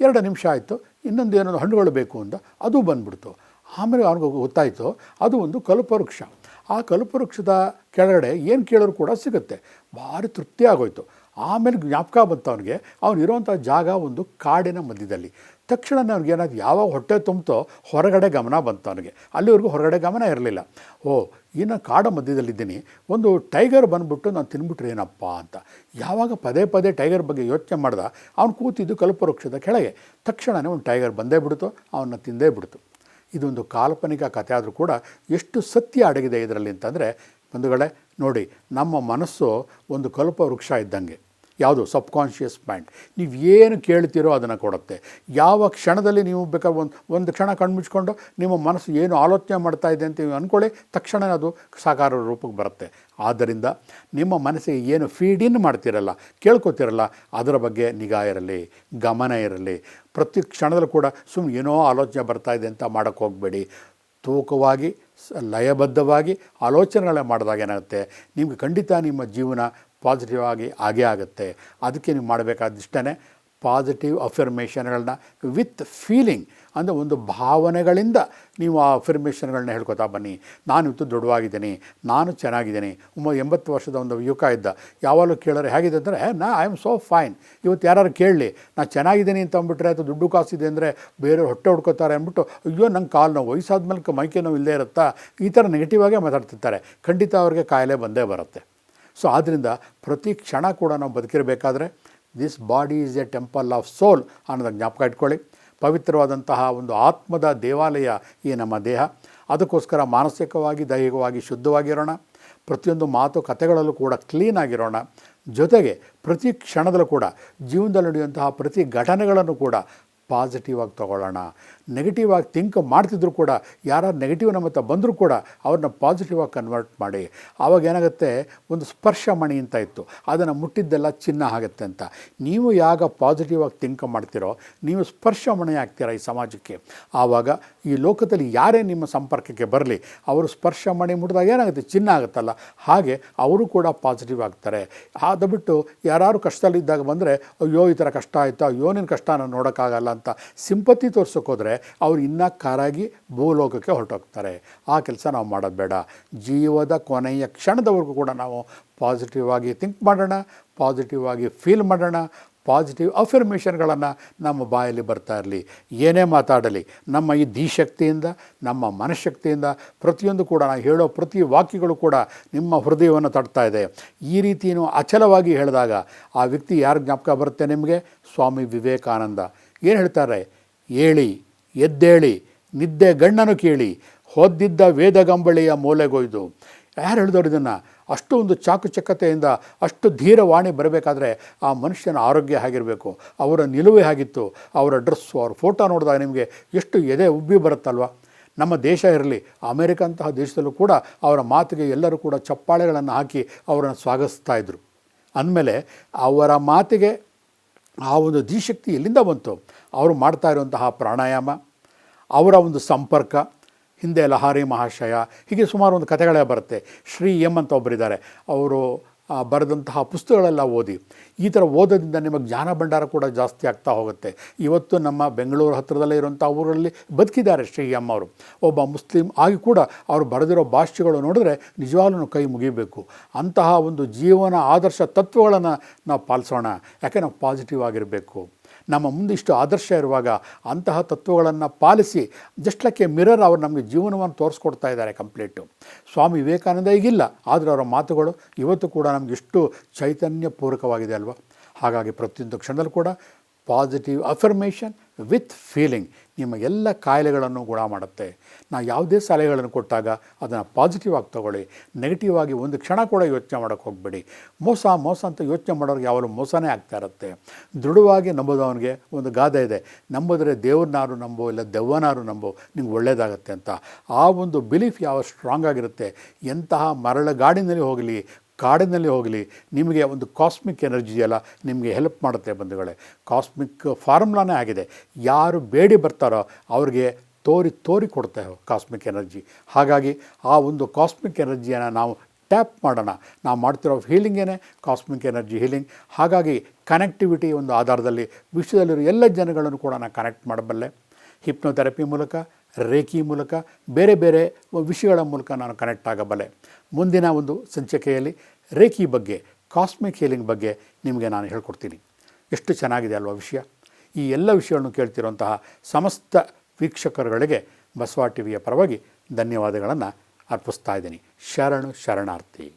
ಎರಡು ನಿಮಿಷ ಆಯಿತು. ಇನ್ನೊಂದು ಏನೊಂದು ಹಣ್ಣುಗಳು ಬೇಕು ಅಂತ. ಅದು ಬಂದ್ಬಿಡ್ತು. ಆಮೇಲೆ ಅವ್ನಿಗೆ ಗೊತ್ತಾಯಿತು, ಅದು ಒಂದು ಕಲ್ಪವೃಕ್ಷ. ಆ ಕಲ್ಪವೃಕ್ಷದ ಕೆಳಗಡೆ ಏನು ಕೇಳೋರು ಕೂಡ ಸಿಗುತ್ತೆ. ಭಾರಿ ತೃಪ್ತಿ ಆಗೋಯ್ತು. ಆಮೇಲೆ ಜ್ಞಾಪಕ ಬಂತು ಅವನಿಗೆ. ಅವನು ಇರೋವಂಥ ಜಾಗ ಒಂದು ಕಾಡಿನ ಮಧ್ಯದಲ್ಲಿ. ತಕ್ಷಣ ಅವ್ನಿಗೆ ಏನಾದ್ರು ಯಾವಾಗ ಹೊಟ್ಟೆ ತುಂಬ್ತೋ ಹೊರಗಡೆ ಗಮನ ಬಂತು ಅವನಿಗೆ. ಅಲ್ಲಿವರೆಗೂ ಹೊರಗಡೆ ಗಮನ ಇರಲಿಲ್ಲ. ಓ, ಇನ್ನು ಕಾಡ ಮಧ್ಯದಲ್ಲಿದ್ದೀನಿ. ಒಂದು ಟೈಗರ್ ಬಂದುಬಿಟ್ಟು ನಾನು ತಿನ್ಬಿಟ್ರೆ ಏನಪ್ಪ ಅಂತ. ಯಾವಾಗ ಪದೇ ಪದೇ ಟೈಗರ್ ಬಗ್ಗೆ ಯೋಚನೆ ಮಾಡ್ದ, ಅವನು ಕೂತಿದ್ದು ಕಲ್ಪವೃಕ್ಷದ ಕೆಳಗೆ. ತಕ್ಷಣವೇ ಒಂದು ಟೈಗರ್ ಬಂದೇ ಬಿಡ್ತು ಅವನ್ನ ತಿಂದೇ ಬಿಡ್ತು. ಇದೊಂದು ಕಾಲ್ಪನಿಕ ಕಥೆ ಆದರೂ ಕೂಡ ಎಷ್ಟು ಸತ್ಯ ಅಡಗಿದೆ ಇದರಲ್ಲಿ ಅಂತಂದರೆ, ಬಂಧುಗಳೇ, ನೋಡಿ, ನಮ್ಮ ಮನಸ್ಸು ಒಂದು ಕಲ್ಪವೃಕ್ಷ ಇದ್ದಂಗೆ. ಯಾವುದು ಸಬ್ಕಾನ್ಷಿಯಸ್ ಮೈಂಡ್ ನೀವು ಏನು ಕೇಳ್ತೀರೋ ಅದನ್ನು ಕೊಡುತ್ತೆ. ಯಾವ ಕ್ಷಣದಲ್ಲಿ ನೀವು ಬೇಕಾದ್ರೆ ಒಂದು ಒಂದು ಕ್ಷಣ ಕಣ್ಮುಚ್ಕೊಂಡು ನಿಮ್ಮ ಮನಸ್ಸು ಏನು ಆಲೋಚನೆ ಮಾಡ್ತಾ ಇದೆ ಅಂತ ನೀವು ಅಂದ್ಕೊಳ್ಳಿ ತಕ್ಷಣ ಅದು ಸಾಕಾರ ರೂಪಕ್ಕೆ ಬರುತ್ತೆ. ಆದ್ದರಿಂದ ನಿಮ್ಮ ಮನಸ್ಸಿಗೆ ಏನು ಫೀಡ್ ಇನ್ ಮಾಡ್ತಿರಲ್ಲ, ಕೇಳ್ಕೊತಿರಲ್ಲ, ಅದರ ಬಗ್ಗೆ ನಿಗಾ ಇರಲಿ, ಗಮನ ಇರಲಿ. ಪ್ರತಿ ಕ್ಷಣದಲ್ಲೂ ಕೂಡ ಸುಮ್ಮನೆ ಏನೋ ಆಲೋಚನೆ ಬರ್ತಾ ಇದೆ ಅಂತ ಮಾಡೋಕ್ಕೆ ಹೋಗಬೇಡಿ. ತೂಕವಾಗಿ ಲಯಬದ್ಧವಾಗಿ ಆಲೋಚನೆಗಳೇ ಮಾಡಿದಾಗ ಏನಾಗುತ್ತೆ? ನಿಮಗೆ ಖಂಡಿತ ನಿಮ್ಮ ಜೀವನ ಪಾಸಿಟಿವ್ ಆಗಿ, ಆಗೇ ಆಗುತ್ತೆ. ಅದಕ್ಕೆ ನೀವು ಮಾಡಬೇಕಾದಿಷ್ಟೇ ಪಾಸಿಟಿವ್ ಅಫಿರ್ಮೇಷನ್ಗಳನ್ನ ವಿತ್ ಫೀಲಿಂಗ್ ಅಂದರೆ ಒಂದು ಭಾವನೆಗಳಿಂದ ನೀವು ಆ ಅಫಿರ್ಮೇಷನ್ಗಳನ್ನ ಹೇಳ್ಕೊತಾ ಬನ್ನಿ. ನಾನು ಇವತ್ತು ದೊಡ್ಡವಾಗಿದ್ದೀನಿ, ನಾನು ಚೆನ್ನಾಗಿದ್ದೀನಿ, ಒಮ್ಮ ಎಂಬತ್ತು ವರ್ಷದ ಒಂದು ಯುವಕ ಇದ್ದ. ಯಾವಾಗಲೂ ಕೇಳೋರು ಹೇಗಿದೆ ಅಂದರೆ ನಾ ಐ ಆಮ್ ಸೋ ಫೈನ್ ಇವತ್ತು ಯಾರು ಕೇಳಲಿ ನಾನು ಚೆನ್ನಾಗಿದ್ದೀನಿ ಅಂತ ಅಂದ್ಬಿಟ್ರೆ, ಅಥವಾ ದುಡ್ಡು ಕಾಸಿದೆ ಅಂದರೆ ಬೇರೆಯವ್ರು ಹೊಟ್ಟೆ ಹೊಡ್ಕೋತಾರೆ ಅಂದ್ಬಿಟ್ಟು, ಅಯ್ಯೋ, ನಂಗೆ ಕಾಲು ನೋವು ವಯಸ್ಸಾದ ಮೇಲೆ ಮೈಕೆ ನೋವು ಇಲ್ಲದೇ ಇರುತ್ತಾ? ಈ ಥರ ನೆಗೆಟಿವ್ ಆಗೇ ಮಾತಾಡ್ತಿರ್ತಾರೆ. ಖಂಡಿತ ಅವ್ರಿಗೆ ಕಾಯಿಲೆ ಬಂದೇ ಬರುತ್ತೆ. ಸೊ ಆದ್ದರಿಂದ ಪ್ರತಿ ಕ್ಷಣ ಕೂಡ ನಾವು ಬದುಕಿರಬೇಕಾದ್ರೆ this body is a temple of soul ಅನ್ನೋದನ್ನು ಜ್ಞಾಪಕ ಇಟ್ಕೊಳ್ಳಿ. ಪವಿತ್ರವಾದಂತಹ ಒಂದು ಆತ್ಮದ ದೇವಾಲಯ ಈ ನಮ್ಮ ದೇಹ. ಅದಕ್ಕೋಸ್ಕರ ಮಾನಸಿಕವಾಗಿ, ದೈಹಿಕವಾಗಿ ಶುದ್ಧವಾಗಿರೋಣ. ಪ್ರತಿಯೊಂದು ಮಾತು ಕಥೆಗಳಲ್ಲೂ ಕೂಡ ಕ್ಲೀನ್ ಆಗಿರೋಣ. ಜೊತೆಗೆ ಪ್ರತಿ ಕ್ಷಣದಲ್ಲೂ ಕೂಡ ಜೀವನದಲ್ಲಿ ನಡೆಯುವಂತಹ ಪ್ರತಿ ಘಟನೆಗಳನ್ನು ಕೂಡ ಪಾಸಿಟಿವ್ ಆಗಿ ತೊಗೊಳ್ಳೋಣ. ನೆಗೆಟಿವ್ ಆಗಿ ಥಿಂಕ್ ಮಾಡ್ತಿದ್ರು ಕೂಡ ಯಾರು ನೆಗೆಟಿವ್ ನಮ್ಮ ಹತ್ರ ಬಂದರೂ ಕೂಡ ಅವ್ರನ್ನ ಪಾಸಿಟಿವ್ ಆಗಿ ಕನ್ವರ್ಟ್ ಮಾಡಿ. ಆವಾಗ ಏನಾಗುತ್ತೆ? ಒಂದು ಸ್ಪರ್ಶ ಮಣಿ ಅಂತ ಇತ್ತು. ಅದನ್ನು ಮುಟ್ಟಿದ್ದೆಲ್ಲ ಚಿನ್ನ ಆಗುತ್ತೆ ಅಂತ. ನೀವು ಯಾವಾಗ ಪಾಸಿಟಿವ್ ಆಗಿ ಥಿಂಕ್ ಮಾಡ್ತಿರೋ, ನೀವು ಸ್ಪರ್ಶ ಮಣಿ ಆಗ್ತೀರ ಈ ಸಮಾಜಕ್ಕೆ? ಆವಾಗ ಈ ಲೋಕದಲ್ಲಿ ಯಾರೇ ನಿಮ್ಮ ಸಂಪರ್ಕಕ್ಕೆ ಬರಲಿ, ಅವರು ಸ್ಪರ್ಶ ಮಣಿ ಮುಟ್ಟಿದಾಗ ಏನಾಗುತ್ತೆ? ಚಿನ್ನ ಆಗುತ್ತಲ್ಲ. ಹಾಗೆ ಅವರು ಕೂಡ ಪಾಸಿಟಿವ್ ಆಗ್ತಾರೆ. ಅದು ಬಿಟ್ಟು ಯಾರು ಕಷ್ಟದಲ್ಲಿದ್ದಾಗ ಬಂದರೆ, ಅಯ್ಯೋ, ಈ ಥರ ಕಷ್ಟ ಆಯಿತು. ಅಯ್ಯೋ ನಿನ್ನ ಕಷ್ಟ ನಾನು ನೋಡೋಕ್ಕಾಗಲ್ಲ ಅಂತ ಸಿಂಪತಿ ತೋರ್ಸೋಕ್ಕೋದ್ರೆ ಅವ್ರು ಇನ್ನೂ ಕಾರಾಗಿ ಭೂಲೋಕಕ್ಕೆ ಹೊರಟೋಗ್ತಾರೆ. ಆ ಕೆಲಸ ನಾವು ಮಾಡೋದು ಬೇಡ. ಜೀವದ ಕೊನೆಯ ಕ್ಷಣದವರೆಗೂ ಕೂಡ ನಾವು ಪಾಸಿಟಿವ್ ಆಗಿ ಥಿಂಕ್ ಮಾಡೋಣ ಪಾಸಿಟಿವ್ ಆಗಿ ಫೀಲ್ ಮಾಡೋಣ ಪಾಸಿಟಿವ್ ಅಫಿರ್ಮೇಷನ್ಗಳನ್ನು ನಮ್ಮ ಬಾಯಲ್ಲಿ ಬರ್ತಾ ಇರಲಿ. ಏನೇ ಮಾತಾಡಲಿ, ನಮ್ಮ ಈ ದಿಶಕ್ತಿಯಿಂದ, ನಮ್ಮ ಮನಃಶಕ್ತಿಯಿಂದ ಪ್ರತಿಯೊಂದು ಕೂಡ ನಾವು ಹೇಳೋ ಪ್ರತಿ ವಾಕ್ಯಗಳು ಕೂಡ ನಿಮ್ಮ ಹೃದಯವನ್ನು ತಟ್ತಾ ಇದೆ. ಈ ರೀತಿಯೂ ಅಚಲವಾಗಿ ಹೇಳಿದಾಗ ಆ ವ್ಯಕ್ತಿ ಯಾರು ಜ್ಞಾಪಕ ಬರುತ್ತೆ ನಿಮಗೆ? ಸ್ವಾಮಿ ವಿವೇಕಾನಂದ. ಏನು ಹೇಳ್ತಾರೆ? ಏಳಿ. ಎದ್ದೇಳಿ, ನಿದ್ದೆ ಗಣ್ಣನು ಕೇಳಿ, ಹೊದ್ದಿದ್ದ ವೇದಗಂಬಳಿಯ ಮೂಲೆಗೊಯ್ದು. ಯಾರು ಹೇಳಿದವರು ಇದನ್ನು? ಅಷ್ಟು ಒಂದು ಚಾಕುಚಕ್ಕತೆಯಿಂದ ಅಷ್ಟು ಧೀರವಾಣಿ ಬರಬೇಕಾದ್ರೆ ಆ ಮನುಷ್ಯನ ಆರೋಗ್ಯ ಆಗಿರಬೇಕು ಅವರ ನಿಲುವೆ ಆಗಿತ್ತು ಅವರ ಡ್ರೆಸ್ಸು ಅವ್ರ ಫೋಟೋ ನೋಡಿದಾಗ ನಿಮಗೆ ಎಷ್ಟು ಎದೆ ಉಬ್ಬಿ ಬರುತ್ತಲ್ವ? ನಮ್ಮ ದೇಶ ಇರಲಿ, ಅಮೇರಿಕ ಅಂತಹ ದೇಶದಲ್ಲೂ ಕೂಡ ಅವರ ಮಾತಿಗೆ ಎಲ್ಲರೂ ಕೂಡ ಚಪ್ಪಾಳೆಗಳನ್ನು ಹಾಕಿ ಅವರನ್ನು ಸ್ವಾಗತಿಸ್ತಾ ಇದ್ದರು ಅಂದಮೇಲೆ ಅವರ ಮಾತಿಗೆ ಆ ಒಂದು ಧೀಶಕ್ತಿ ಎಲ್ಲಿಂದ ಬಂತು? ಅವರು ಮಾಡ್ತಾ ಇರುವಂತಹ ಪ್ರಾಣಾಯಾಮ, ಅವರ ಒಂದು ಸಂಪರ್ಕ, ಹಿಂದೆ ಲಹಾರಿ ಮಹಾಶಯ, ಹೀಗೆ ಸುಮಾರು ಒಂದು ಕಥೆಗಳೇ ಬರುತ್ತೆ. ಶ್ರೀ ಎಂ ಅಂತ ಒಬ್ಬರಿದ್ದಾರೆ. ಅವರು ಬರೆದಂತಹ ಪುಸ್ತಕಗಳೆಲ್ಲ ಓದಿ, ಈ ಥರ ಓದೋದ್ರಿಂದ ನಿಮಗೆ ಜ್ಞಾನ ಭಂಡಾರ ಕೂಡ ಜಾಸ್ತಿ ಆಗ್ತಾ ಹೋಗುತ್ತೆ. ಇವತ್ತು ನಮ್ಮ ಬೆಂಗಳೂರು ಹತ್ತಿರದಲ್ಲೇ ಇರುವಂಥ ಊರಲ್ಲಿ ಬದುಕಿದ್ದಾರೆ ಶ್ರೀ ಎಂ ಅವರು. ಒಬ್ಬ ಮುಸ್ಲಿಂ ಆಗಿ ಕೂಡ ಅವರು ಬರೆದಿರೋ ಭಾಷೆಗಳು ನೋಡಿದ್ರೆ ನಿಜವಾಗ್ಲೂ ಕೈ ಮುಗಿಬೇಕು. ಅಂತಹ ಒಂದು ಜೀವನ ಆದರ್ಶ ತತ್ವಗಳನ್ನು ನಾವು ಪಾಲಿಸೋಣ. ಯಾಕೆ ನಾವು ಪಾಸಿಟಿವ್ ಆಗಿರಬೇಕು. ನಮ್ಮ ಮುಂದಿಷ್ಟು ಆದರ್ಶ ಇರುವಾಗ ಅಂತಹ ತತ್ವಗಳನ್ನು ಪಾಲಿಸಿ ಜಸ್ಟ್ ಲೈಕ್ ಎ ಮಿರರ್ ಅವರು ನಮಗೆ ಜೀವನವನ್ನು ತೋರಿಸ್ಕೊಡ್ತಾ ಇದ್ದಾರೆ ಕಂಪ್ಲೀಟು ಸ್ವಾಮಿ ವಿವೇಕಾನಂದ ಈಗಿಲ್ಲ, ಆದರೆ ಅವರ ಮಾತುಗಳು ಇವತ್ತು ಕೂಡ ನಮಗೆ ಇಷ್ಟು ಚೈತನ್ಯ ಪೂರಕವಾಗಿದೆ ಅಲ್ವಾ? ಹಾಗಾಗಿ ಪ್ರತಿಯೊಂದು ಕ್ಷಣದಲ್ಲೂ ಕೂಡ ಪಾಸಿಟಿವ್ ಅಫರ್ಮೇಷನ್ ವಿತ್ ಫೀಲಿಂಗ್ ನಿಮ್ಮ ಎಲ್ಲ ಕಾಯಿಲೆಗಳನ್ನು ಗುಣ ಮಾಡುತ್ತೆ. ನಾವು ಯಾವುದೇ ಸಲಹೆಗಳನ್ನು ಕೊಟ್ಟಾಗ ಅದನ್ನು ಪಾಸಿಟಿವ್ ಆಗಿ ತಗೊಳ್ಳಿ. ನೆಗೆಟಿವ್ ಆಗಿ ಒಂದು ಕ್ಷಣ ಕೂಡ ಯೋಚನೆ ಮಾಡೋಕ್ಕೆ ಹೋಗಬೇಡಿ. ಮೋಸ ಮೋಸ ಅಂತ ಯೋಚನೆ ಮಾಡೋರಿಗೆ ಯಾವಾಗಲೂ ಮೋಸನೇ ಆಗ್ತಾ ಇರುತ್ತೆ. ದೃಢವಾಗಿ ನಂಬೋದವನಿಗೆ ಒಂದು ಗಾದೆ ಇದೆ. ನಂಬಿದ್ರೆ ದೇವ್ರನ್ನಾರು ನಂಬೋ, ಇಲ್ಲ ದೆವ್ವನಾರು ನಂಬೋ ನಿಮ್ಗೆ ಒಳ್ಳೆಯದಾಗತ್ತೆ ಅಂತ. ಆ ಒಂದು ಬಿಲೀಫ್ ಯಾವ ಸ್ಟ್ರಾಂಗ್ ಆಗಿರುತ್ತೆ? ಎಂತಹ ಮರಳಗಾಡಿನಲ್ಲಿ ಹೋಗಲಿ ಕಾಡಿನಲ್ಲಿ ಹೋಗಲಿ, ನಿಮಗೆ ಒಂದು ಕಾಸ್ಮಿಕ್ ಎನರ್ಜಿ ಎಲ್ಲ ನಿಮಗೆ ಹೆಲ್ಪ್ ಮಾಡುತ್ತೆ ಬಂಧುಗಳೇ. ಕಾಸ್ಮಿಕ್ ಫಾರ್ಮುಲಾನೇ ಆಗಿದೆ. ಯಾರು ಬೇಡಿ ಬರ್ತಾರೋ ಅವ್ರಿಗೆ ತೋರಿ ತೋರಿ ಕೊಡುತ್ತೆ ಕಾಸ್ಮಿಕ್ ಎನರ್ಜಿ ಹಾಗಾಗಿ ಆ ಒಂದು ಕಾಸ್ಮಿಕ್ ಎನರ್ಜಿಯನ್ನು ನಾವು ಟ್ಯಾಪ್ ಮಾಡೋಣ. ನಾವು ಮಾಡ್ತಿರೋ ಹೀಲಿಂಗೇನೆ ಕಾಸ್ಮಿಕ್ ಎನರ್ಜಿ ಹೀಲಿಂಗ್ ಹಾಗಾಗಿ ಕನೆಕ್ಟಿವಿಟಿ ಒಂದು ಆಧಾರದಲ್ಲಿ ವಿಶ್ವದಲ್ಲಿರೋ ಎಲ್ಲ ಜನಗಳನ್ನು ಕೂಡ ನಾನು ಕನೆಕ್ಟ್ ಮಾಡಬಲ್ಲೆ. ಹಿಪ್ನೋಥೆರಪಿ ಮೂಲಕ ರೇಖಿ ಮೂಲಕ, ಬೇರೆ ಬೇರೆ ವಿಷಯಗಳ ಮೂಲಕ ನಾನು ಕನೆಕ್ಟ್ ಆಗಬಲ್ಲೆ. ಮುಂದಿನ ಒಂದು ಸಂಚಿಕೆಯಲ್ಲಿ ರೇಖಿ ಬಗ್ಗೆ, ಕಾಸ್ಮಿಕ್ ಹೀಲಿಂಗ್ ಬಗ್ಗೆ ನಿಮಗೆ ನಾನು ಹೇಳ್ಕೊಡ್ತೀನಿ. ಎಷ್ಟು ಚೆನ್ನಾಗಿದೆ ಅಲ್ವಾ ವಿಷಯ? ಈ ಎಲ್ಲ ವಿಷಯಗಳನ್ನು ಕೇಳ್ತಿರುವಂತಹ ಸಮಸ್ತ ವೀಕ್ಷಕರುಗಳಿಗೆ ಬಸವ ಟಿ ವಿಯ ಪರವಾಗಿ ಧನ್ಯವಾದಗಳನ್ನು ಅರ್ಪಿಸ್ತಾ ಇದ್ದೀನಿ. ಶರಣು ಶರಣಾರ್ಥಿ.